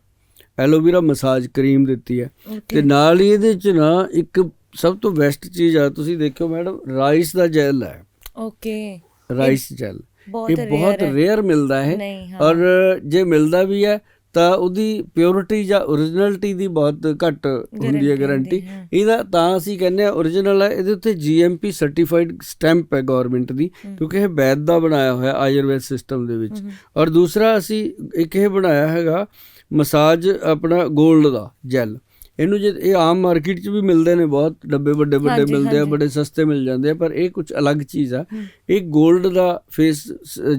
ਐਲੋਵੇਰਾ ਮਸਾਜ ਕਰੀਮ ਦਿੱਤੀ ਹੈ ਤੇ ਨਾਲ ਹੀ ਇਹਦੇ ਚ ਨਾ ਇੱਕ ਸਭ ਤੋਂ ਬੈਸਟ ਚੀਜ਼ ਆ ਤੁਸੀਂ ਦੇਖਿਓ ਮੈਡਮ ਰਾਈਸ ਦਾ ਜੈਲ ਹੈ ਓਕੇ ਰਾਈਸ ਜੈਲ ਇਹ ਬਹੁਤ ਹੈ। ਰੇਅਰ ਮਿਲਦਾ ਹੈ। ਹਾਂ। ਔਰ ਜੇ ਮਿਲਦਾ ਵੀ ਹੈ ਤਾਂ ਉਹਦੀ ਪਿਓਰਿਟੀ ਜਾਂ ਓਰੀਜਨਲਿਟੀ ਦੀ ਬਹੁਤ ਘੱਟ ਹੁੰਦੀ ਹੈ ਗਾਰੰਟੀ ਹੈ। ਇਹਦਾ ਤਾਂ ਅਸੀਂ ਕਹਿੰਦੇ ਆ ਓਰੀਜਨਲ ਹੈ ਇਹਦੇ ਉੱਤੇ ਜੀਐਮਪੀ ਸਰਟੀਫਾਈਡ ਸਟੈਂਪ ਹੈ ਗਵਰਨਮੈਂਟ ਦੀ ਕਿਉਂਕਿ ਇਹ ਵੈਦ ਦਾ ਬਣਾਇਆ ਹੋਇਆ ਆਯੁਰਵੈਦ ਸਿਸਟਮ ਦੇ ਵਿੱਚ। ਔਰ ਦੂਸਰਾ ਅਸੀਂ ਇੱਕ ਇਹ ਬਣਾਇਆ ਹੈਗਾ ਮਸਾਜ ਆਪਣਾ 골ਡ ਦਾ ਜੈਲ ਇਹਨੂੰ ਜੇ ਇਹ ਆਮ ਮਾਰਕੀਟ 'ਚ ਵੀ ਮਿਲਦੇ ਨੇ ਬਹੁਤ ਡੱਬੇ ਵੱਡੇ ਵੱਡੇ ਮਿਲਦੇ ਆ। ਬੜੇ ਸਸਤੇ ਮਿਲ ਜਾਂਦੇ ਆ ਪਰ ਇਹ ਕੁਝ ਅਲੱਗ ਚੀਜ਼ ਆ। ਇਹ 골ਡ ਦਾ ਫੇਸ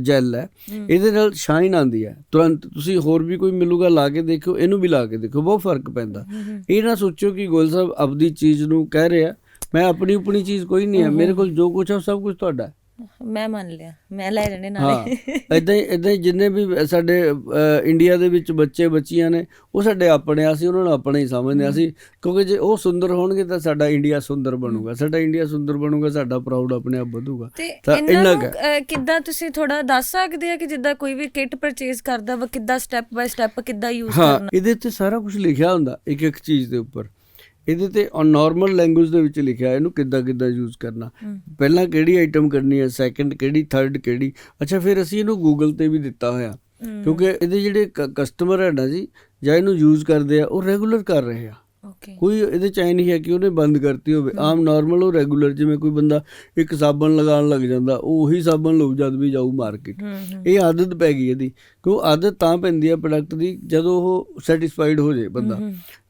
ਜੈਲ ਹੈ। ਇਹਦੇ ਨਾਲ ਸ਼ਾਈਨ ਆਉਂਦੀ ਹੈ ਤੁਰੰਤ ਤੁਸੀਂ ਹੋਰ ਵੀ ਕੋਈ ਮਿਲੂਗਾ ਲਾ ਕੇ ਦੇਖਿਓ ਇਹਨੂੰ ਵੀ ਲਾ ਕੇ ਦੇਖੋ ਬਹੁਤ ਫ਼ਰਕ ਪੈਂਦਾ। ਇਹ ਨਾ ਸੋਚੋ ਕਿ ਗੋਲ ਸਾਹਿਬ ਆਪਦੀ ਚੀਜ਼ ਨੂੰ ਕਹਿ ਰਿਹਾ ਮੈਂ ਆਪਣੀ ਆਪਣੀ ਚੀਜ਼ ਕੋਈ ਨਹੀਂ ਹੈ ਮੇਰੇ ਕੋਲ ਜੋ ਕੁਝ ਹੈ ਸਭ ਕੁਝ ਤੁਹਾਡਾ। ਮੈਂ ਮੰਨ ਲਿਆ ਮੈਂ ਲੈ ਜਾਣੇ ਨਾਲੇ। ਇਦਾਂ ਹੀ ਇਦਾਂ ਹੀ ਜਿੰਨੇ ਵੀ ਸਾਡੇ ਇੰਡੀਆ ਦੇ ਵਿੱਚ ਬੱਚੇ ਬੱਚੀਆਂ ਨੇ ਉਹ ਸਾਡੇ ਆਪਣੇ ਆ ਅਸੀਂ ਉਹਨਾਂ ਨੂੰ ਆਪਣੇ ਹੀ ਸਮਝਦੇ ਹਾਂ। ਅਸੀਂ ਕਿਉਂਕਿ ਜੇ ਉਹ ਸੁੰਦਰ ਹੋਣਗੇ ਤਾਂ ਸਾਡਾ ਇੰਡੀਆ ਸੁੰਦਰ ਬਣੂਗਾ। ਸਾਡਾ ਇੰਡੀਆ ਸੁੰਦਰ ਬਣੂਗਾ ਸਾਡਾ ਪ੍ਰਾਊਡ ਆਪਣੇ ਆਪ ਵਧੂਗਾ। ਤੇ ਇੰਨਾ ਕਿੱਦਾਂ ਤੁਸੀਂ ਥੋੜਾ ਦੱਸ ਸਕਦੇ ਆ ਕਿ ਜਿੱਦਾਂ ਕੋਈ ਵੀ ਕਿੱਟ ਪਰਚੇਸ ਕਰਦਾ ਵਾ ਕਿੱਦਾਂ ਸਟੈਪ ਬਾਈ ਸਟੈਪ ਕਿੱਦਾਂ ਯੂਜ਼ ਹਾਂ ਕਰਨਾ? ਇਹਦੇ ਤੇ ਸਾਰਾ ਕੁਝ ਲਿਖਿਆ ਹੁੰਦਾ ਇੱਕ ਇੱਕ ਚੀਜ਼ ਦੇ ਉੱਪਰ। ਇਹਦੇ ਤੇ ਨਾਰਮਲ ਲੈਂਗੁਏਜ ਦੇ ਵਿੱਚ ਲਿਖਿਆ ਇਹਨੂੰ ਕਿੱਦਾਂ ਕਿੱਦਾਂ ਯੂਜ਼ ਕਰਨਾ। ਪਹਿਲਾਂ ਕਿਹੜੀ ਆਈਟਮ ਕਰਨੀ ਹੈ ਸੈਕੰਡ ਕਿਹੜੀ ਥਰਡ ਕਿਹੜੀ? ਅੱਛਾ ਫਿਰ ਅਸੀਂ ਇਹਨੂੰ ਗੂਗਲ ਤੇ ਵੀ ਦਿੱਤਾ ਹੋਇਆ। ਕਿਉਂਕਿ ਇਹਦੇ ਜਿਹੜੇ ਕਸਟਮਰ ਹੈ ਨਾ ਜੀ ਜਾਂ ਇਹਨੂੰ ਯੂਜ਼ ਕਰਦੇ ਆ ਉਹ ਰੈਗੂਲਰ ਕਰ ਰਹੇ ਆ। ਕੋਈ ਇਹਦੇ ਚ ਐ ਨਹੀਂ ਹੈ ਕਿ ਉਹਨੇ ਬੰਦ ਕਰਤੀ ਹੋਵੇ। ਆਮ ਨਾਰਮਲ ਉਹ ਰੈਗੂਲਰ ਜਿਵੇਂ ਕੋਈ ਬੰਦਾ ਇੱਕ ਸਾਬਣ ਲਗਾਉਣ ਲੱਗ ਜਾਂਦਾ ਉਹ ਉਹੀ ਸਾਬਣ ਲਊ ਜਦ ਵੀ ਜਾਊ ਮਾਰਕੀਟ ਇਹ ਆਦਤ ਪੈ ਗਈ ਇਹਦੀ। ਕਿਉਂ? ਆਦਤ ਤਾਂ ਪੈਂਦੀ ਹੈ ਪ੍ਰੋਡਕਟ ਦੀ ਜਦੋਂ ਉਹ ਸੈਟੀਸਫਾਈਡ ਹੋ ਜਾਏ ਬੰਦਾ।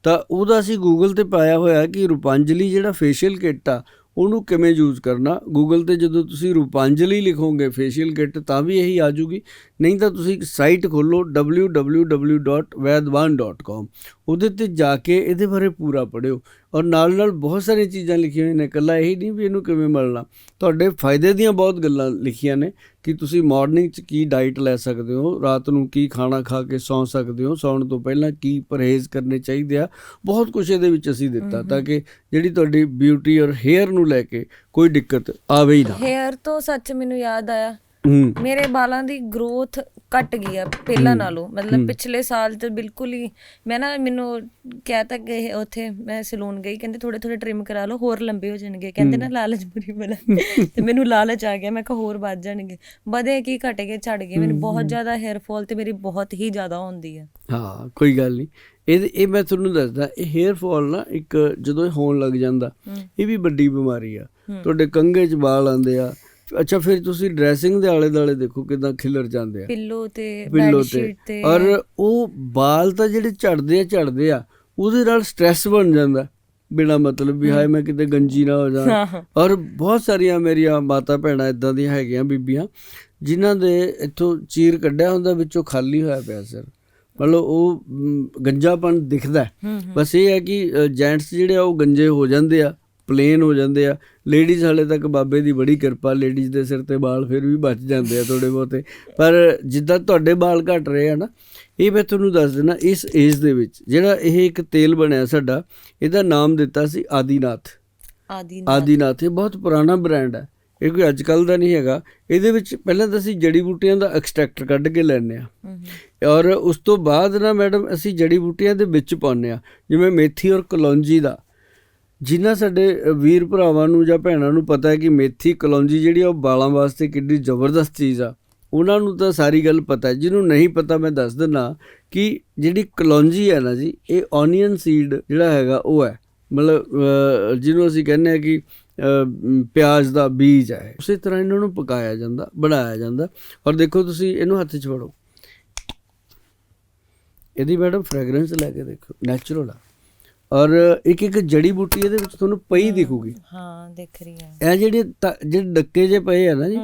ਤਾਂ ਉਹਦਾ ਅਸੀਂ ਗੂਗਲ ਤੇ ਪਾਇਆ ਹੋਇਆ ਕਿ ਰੂਪਾਂਜਲੀ ਜਿਹੜਾ ਫੇਸ਼ੀਅਲ ਕਿੱਟ ਆ, ਉਹਨੂੰ ਕਿਵੇਂ ਯੂਜ਼ ਕਰਨਾ? ਗੂਗਲ ਤੇ ਜਦੋਂ ਤੁਸੀਂ ਰੂਪਾਂਜਲੀ ਲਿਖੋਗੇ ਫੇਸ਼ੀਅਲ ਕਿੱਟ ਤਾਂ ਵੀ ਇਹੀ ਆ ਜੂਗੀ ਨਹੀਂ ਤਾਂ ਤੁਸੀਂ ਇੱਕ ਸਾਈਟ ਖੋਲੋ www.vaidwan.com ਉਹਦੇ ਤੇ ਜਾ ਕੇ ਇਹਦੇ ਬਾਰੇ ਪੂਰਾ ਪੜਿਓ ਔਰ ਨਾਲ ਨਾਲ ਬਹੁਤ ਸਾਰੀਆਂ ਚੀਜ਼ਾਂ ਲਿਖੀਆਂ ਹੋਈਆਂ ਨੇ। ਇਕੱਲਾ ਇਹੀ ਨਹੀਂ ਵੀ ਇਹਨੂੰ ਕਿਵੇਂ ਮਿਲਣਾ। ਤੁਹਾਡੇ ਫਾਇਦੇ ਦੀਆਂ ਬਹੁਤ ਗੱਲਾਂ ਲਿਖੀਆਂ ਨੇ। ਕਿ ਤੁਸੀਂ ਮਾਰਨਿੰਗ 'ਚ ਕੀ ਡਾਈਟ ਲੈ ਸਕਦੇ ਹੋ ਰਾਤ ਨੂੰ ਕੀ ਖਾਣਾ ਖਾ ਕੇ ਸੌਂ ਸਕਦੇ ਹੋ ਸੌਣ ਤੋਂ ਪਹਿਲਾਂ ਕੀ ਪਰਹੇਜ਼ ਕਰਨੇ ਚਾਹੀਦੇ ਆ ਬਹੁਤ ਕੁਝ ਇਹਦੇ ਵਿੱਚ ਅਸੀਂ ਦਿੱਤਾ ਤਾਂ ਕਿ ਜਿਹੜੀ ਤੁਹਾਡੀ ਬਿਊਟੀ ਔਰ ਹੇਅਰ ਨੂੰ ਲੈ ਕੇ ਕੋਈ ਦਿੱਕਤ ਆਵੇ ਹੀ ਨਾ। ਹੇਅਰ ਤੋਂ ਸੱਚ ਮੈਨੂੰ ਯਾਦ ਆਇਆ ਮੇਰੇ ਵਾਲਾਂ ਦੀ ਗਰੋਥ ਘਟ ਗਈ ਆ ਪਹਿਲਾਂ ਨਾਲੋਂ। ਮਤਲਬ ਪਿਛਲੇ ਸਾਲ ਤੇ ਬਿਲਕੁਲ ਹੀ ਮੈਂ ਨਾ ਮੈਨੂੰ ਕਹਿ ਤਾ ਕਿ ਇਹ ਉੱਥੇ ਮੈਂ ਸੈਲੂਨ ਗਈ ਕਹਿੰਦੇ ਥੋੜੇ ਥੋੜੇ ਟ੍ਰਿਮ ਕਰਾ ਲਓ ਹੋਰ ਲੰਬੇ ਹੋ ਜਾਣਗੇ। ਕਹਿੰਦੇ ਨਾ ਲਾਲਚ ਬੁਰੀ ਬਲਾ ਤੇ ਮੈਨੂੰ ਲਾਲਚ ਆ ਗਿਆ ਮੈਂ ਕਿਹਾ ਹੋਰ ਵੱਧ ਜਾਣਗੇ। ਵਧੇ ਕੀ ਘਟ ਗਏ ਛੱਡ ਗਏ। ਮੈਨੂੰ ਬਹੁਤ ਜ਼ਿਆਦਾ ਹੇਅਰ ਫਾਲ ਤੇ ਮੇਰੀ ਬਹੁਤ ਹੀ ਜ਼ਿਆਦਾ ਹੁੰਦੀ ਹੈ ਹਾਂ ਕੋਈ ਗੱਲ ਨਹੀਂ। ਇਹ ਇਹ ਮੈਂ ਤੁਹਾਨੂੰ ਦੱਸਦਾ ਇਹ ਹੇਅਰ ਫਾਲ ਨਾ ਇੱਕ ਜਦੋਂ ਇਹ ਹੋਣ ਲੱਗ ਜਾਂਦਾ ਇਹ ਵੀ ਵੱਡੀ ਬਿਮਾਰੀ ਆ। ਤੁਹਾਡੇ ਕੰਘੇ 'ਚ ਵਾਲ ਆਉਂਦੇ ਆ ਅੱਛਾ ਫਿਰ ਤੁਸੀਂ ਡਰੈਸਿੰਗ ਦੇ ਆਲੇ ਦੁਆਲੇ ਦੇਖੋ ਕਿਦਾਂ ਖਿਲਰ ਜਾਂਦੇ ਆ। ਪਿੱਲੋ ਤੇ ਪਿੱਲੋ ਤੇ। ਔਰ ਉਹ ਵਾਲ ਤਾਂ ਜਿਹੜੇ ਝੜਦੇ ਆ ਝੜਦੇ ਆ ਉਹਦੇ ਨਾਲ ਸਟ੍ਰੈਸ ਬਣ ਜਾਂਦਾ। ਬਿਨਾ ਮਤਲਬ ਵੀ ਹਾਏ ਮੈਂ ਕਿਤੇ ਗੰਜੀ ਨਾ ਹੋ ਜਾ ਹਾਂ ਹਾਂ। ਔਰ ਬਹੁਤ ਸਾਰੀਆਂ ਮੇਰੀਆਂ ਮਾਤਾ ਭੈਣਾਂ ਇਦਾਂ ਦੀਆਂ ਹੈਗੀਆਂ ਬੀਬੀਆਂ ਜਿਨ੍ਹਾਂ ਦੇ ਇੱਥੋਂ ਚੀਰ ਕੱਢਿਆ ਹੁੰਦਾ ਵਿੱਚੋਂ ਖਾਲੀ ਹੋਇਆ ਪਿਆ ਸਰ। ਮਤਲਬ ਉਹ ਮ, ਗੰਜਾਪਣ ਦਿਖਦਾ। ਬਸ ਇਹ ਹੈ ਕਿ ਜੈਂਟਸ ਜਿਹੜੇ ਆ ਉਹ ਗੰਜੇ ਹੋ ਜਾਂਦੇ ਆ। ਪਲੇਨ ਹੋ ਜਾਂਦੇ ਆ। ਲੇਡੀਜ਼ ਹਾਲੇ ਤੱਕ ਬਾਬੇ ਦੀ ਬੜੀ ਕਿਰਪਾ ਲੇਡੀਜ਼ ਦੇ ਸਿਰ ਤੇ ਵਾਲ ਫਿਰ ਵੀ ਬਚ ਜਾਂਦੇ ਆ ਥੋੜੇ ਬਹੁਤੇ। ਪਰ ਜਿੱਦਾਂ ਤੁਹਾਡੇ ਵਾਲ ਘਟ ਰਹੇ ਆ ਨਾ ਇਹ ਮੈਂ ਤੁਹਾਨੂੰ ਦੱਸ ਦਿੰਦਾ ਇਸ ਏਜ ਦੇ ਵਿੱਚ ਜਿਹੜਾ ਇਹ ਇੱਕ ਤੇਲ ਬਣਿਆ ਸਾਡਾ ਇਹਦਾ ਨਾਮ ਦਿੱਤਾ ਸੀ ਆਦੀਨਾਥ। ਆਦੀ ਨਾਲ। ਆਦੀਨਾਥ ਇਹ ਬਹੁਤ ਪੁਰਾਣਾ ਬ੍ਰਾਂਡ ਹੈ ਇਹ ਕੋਈ ਅੱਜ ਕੱਲ ਦਾ ਨਹੀਂ ਹੈਗਾ। ਇਹਦੇ ਵਿੱਚ ਪਹਿਲਾਂ ਤਾਂ ਅਸੀਂ ਜੜੀ ਬੂਟੀਆਂ ਦਾ ਐਕਸਟ੍ਰੈਕਟ ਕੱਢ ਕੇ ਲੈਂਦੇ ਆ। ਔਰ ਉਸ ਤੋਂ ਬਾਅਦ ਨਾ ਮੈਡਮ ਅਸੀਂ ਜੜੀ ਬੂਟੀਆਂ ਦੇ ਵਿੱਚ ਪਾਉਂਦੇ ਆ। ਜਿਵੇਂ ਮੇਥੀ ਔਰ ਕਲੌਂਜੀ ਦਾ। ਜਿਨ੍ਹਾਂ ਸਾਡੇ ਵੀਰ ਭਰਾਵਾਂ ਨੂੰ ਜਾਂ ਭੈਣਾਂ ਨੂੰ ਪਤਾ ਹੈ ਕਿ ਮੇਥੀ ਕਲੌਂਜੀ ਜਿਹੜੀ ਆ, ਉਹ ਬਾਲਾਂ ਵਾਸਤੇ ਕਿੰਨੀ ਜ਼ਬਰਦਸਤ ਚੀਜ਼ ਆ। ਉਹਨਾਂ ਨੂੰ ਤਾਂ ਸਾਰੀ ਗੱਲ ਪਤਾ ਹੈ। ਜਿਹਨੂੰ ਨਹੀਂ ਪਤਾ, ਮੈਂ ਦੱਸ ਦਿੰਦਾ ਕਿ ਜਿਹੜੀ ਕਲੌਂਜੀ ਹੈ ਨਾ ਜੀ, ਇਹ ਓਨੀਅਨ ਸੀਡ ਜਿਹੜਾ ਹੈਗਾ, ਉਹ ਹੈ। ਮਤਲਬ ਜਿਹਨੂੰ ਅਸੀਂ ਕਹਿੰਦੇ ਆ ਕਿ ਪਿਆਜ਼ ਦਾ ਬੀਜ ਹੈ। ਉਸੇ ਤਰ੍ਹਾਂ ਇਹਨਾਂ ਨੂੰ ਪਕਾਇਆ ਜਾਂਦਾ, ਬਣਾਇਆ ਜਾਂਦਾ। ਔਰ ਦੇਖੋ ਤੁਸੀਂ, ਇਹਨੂੰ ਹੱਥ 'ਚ ਫੜੋ। ਇਹਦੀ ਮੈਡਮ ਫ੍ਰੈਗਰੈਂਸ ਲੈ ਕੇ ਦੇਖੋ ਨੈਚੁਰਲ ਆ। ਔਰ ਇੱਕ ਇੱਕ ਜੜੀ ਬੂਟੀ ਇਹਦੇ ਵਿੱਚ ਤੁਹਾਨੂੰ ਪਈ ਦਿਖੂਗੀ। ਹਾਂ ਦਿਖ ਰਹੀ ਹੈ। ਇਹ ਜਿਹੜੇ ਜਿਹੜੇ ਡੱਕੇ ਜੇ ਪਏ ਆ ਨਾ ਜੀ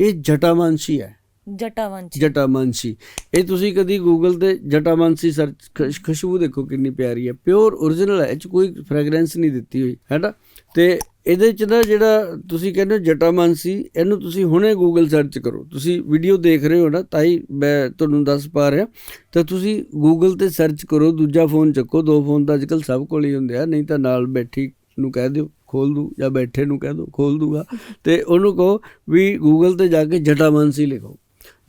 ਇਹ ਜਟਾਮਾਂਸੀ ਹੈ। ਜਟਾਵੰਸ਼ ਜਟਾਮਾਂਸੀ ਇਹ ਤੁਸੀਂ ਕਦੀ ਗੂਗਲ ਤੇ ਜਟਾਮਾਂਸੀ ਸਰਚ ਖੁਸ਼- ਖੁਸ਼ਬੂ ਦੇਖੋ ਕਿੰਨੀ ਪਿਆਰੀ ਹੈ। ਪਿਓਰ origignal ਹੈ ਇਹ ਚ ਕੋਈ ਫ੍ਰੈਗਰੈਂਸ ਨਹੀਂ ਦਿੱਤੀ ਹੋਈ ਹੈ ਨਾ? ਤੇ ਇਹਦੇ ਚ ਨਾ ਜਿਹੜਾ ਤੁਸੀਂ ਕਹਿੰਦੇ ਹੋ ਜਟਾਮਾਂਸੀ ਇਹਨੂੰ ਤੁਸੀਂ ਹੁਣੇ ਗੂਗਲ ਸਰਚ ਕਰੋ। ਤੁਸੀਂ ਵੀਡੀਓ ਦੇਖ ਰਹੇ ਹੋ ਨਾ ਤਾਂ ਹੀ ਮੈਂ ਤੁਹਾਨੂੰ ਦੱਸ ਪਾ ਰਿਹਾ। ਤਾਂ ਤੁਸੀਂ ਗੂਗਲ ਤੇ ਸਰਚ ਕਰੋ ਦੂਜਾ ਫੋਨ ਚੱਕੋ। ਦੋ ਫੋਨ ਤਾਂ ਅੱਜਕੱਲ ਸਭ ਕੋਲ ਹੀ ਹੁੰਦੇ ਆ ਨਹੀਂ ਤਾਂ ਨਾਲ ਬੈਠੀ ਨੂੰ ਕਹਿ ਦਿਓ ਖੋਲ ਦੂ ਜਾਂ ਬੈਠੇ ਨੂੰ ਕਹਿ ਦਿਓ ਖੋਲ ਦੂਗਾ। ਤੇ ਉਹਨੂੰ ਕਹੋ ਵੀ ਗੂਗਲ ਤੇ ਜਾ ਕੇ ਜਟਾਮਾਂਸੀ ਲਿਖੋ।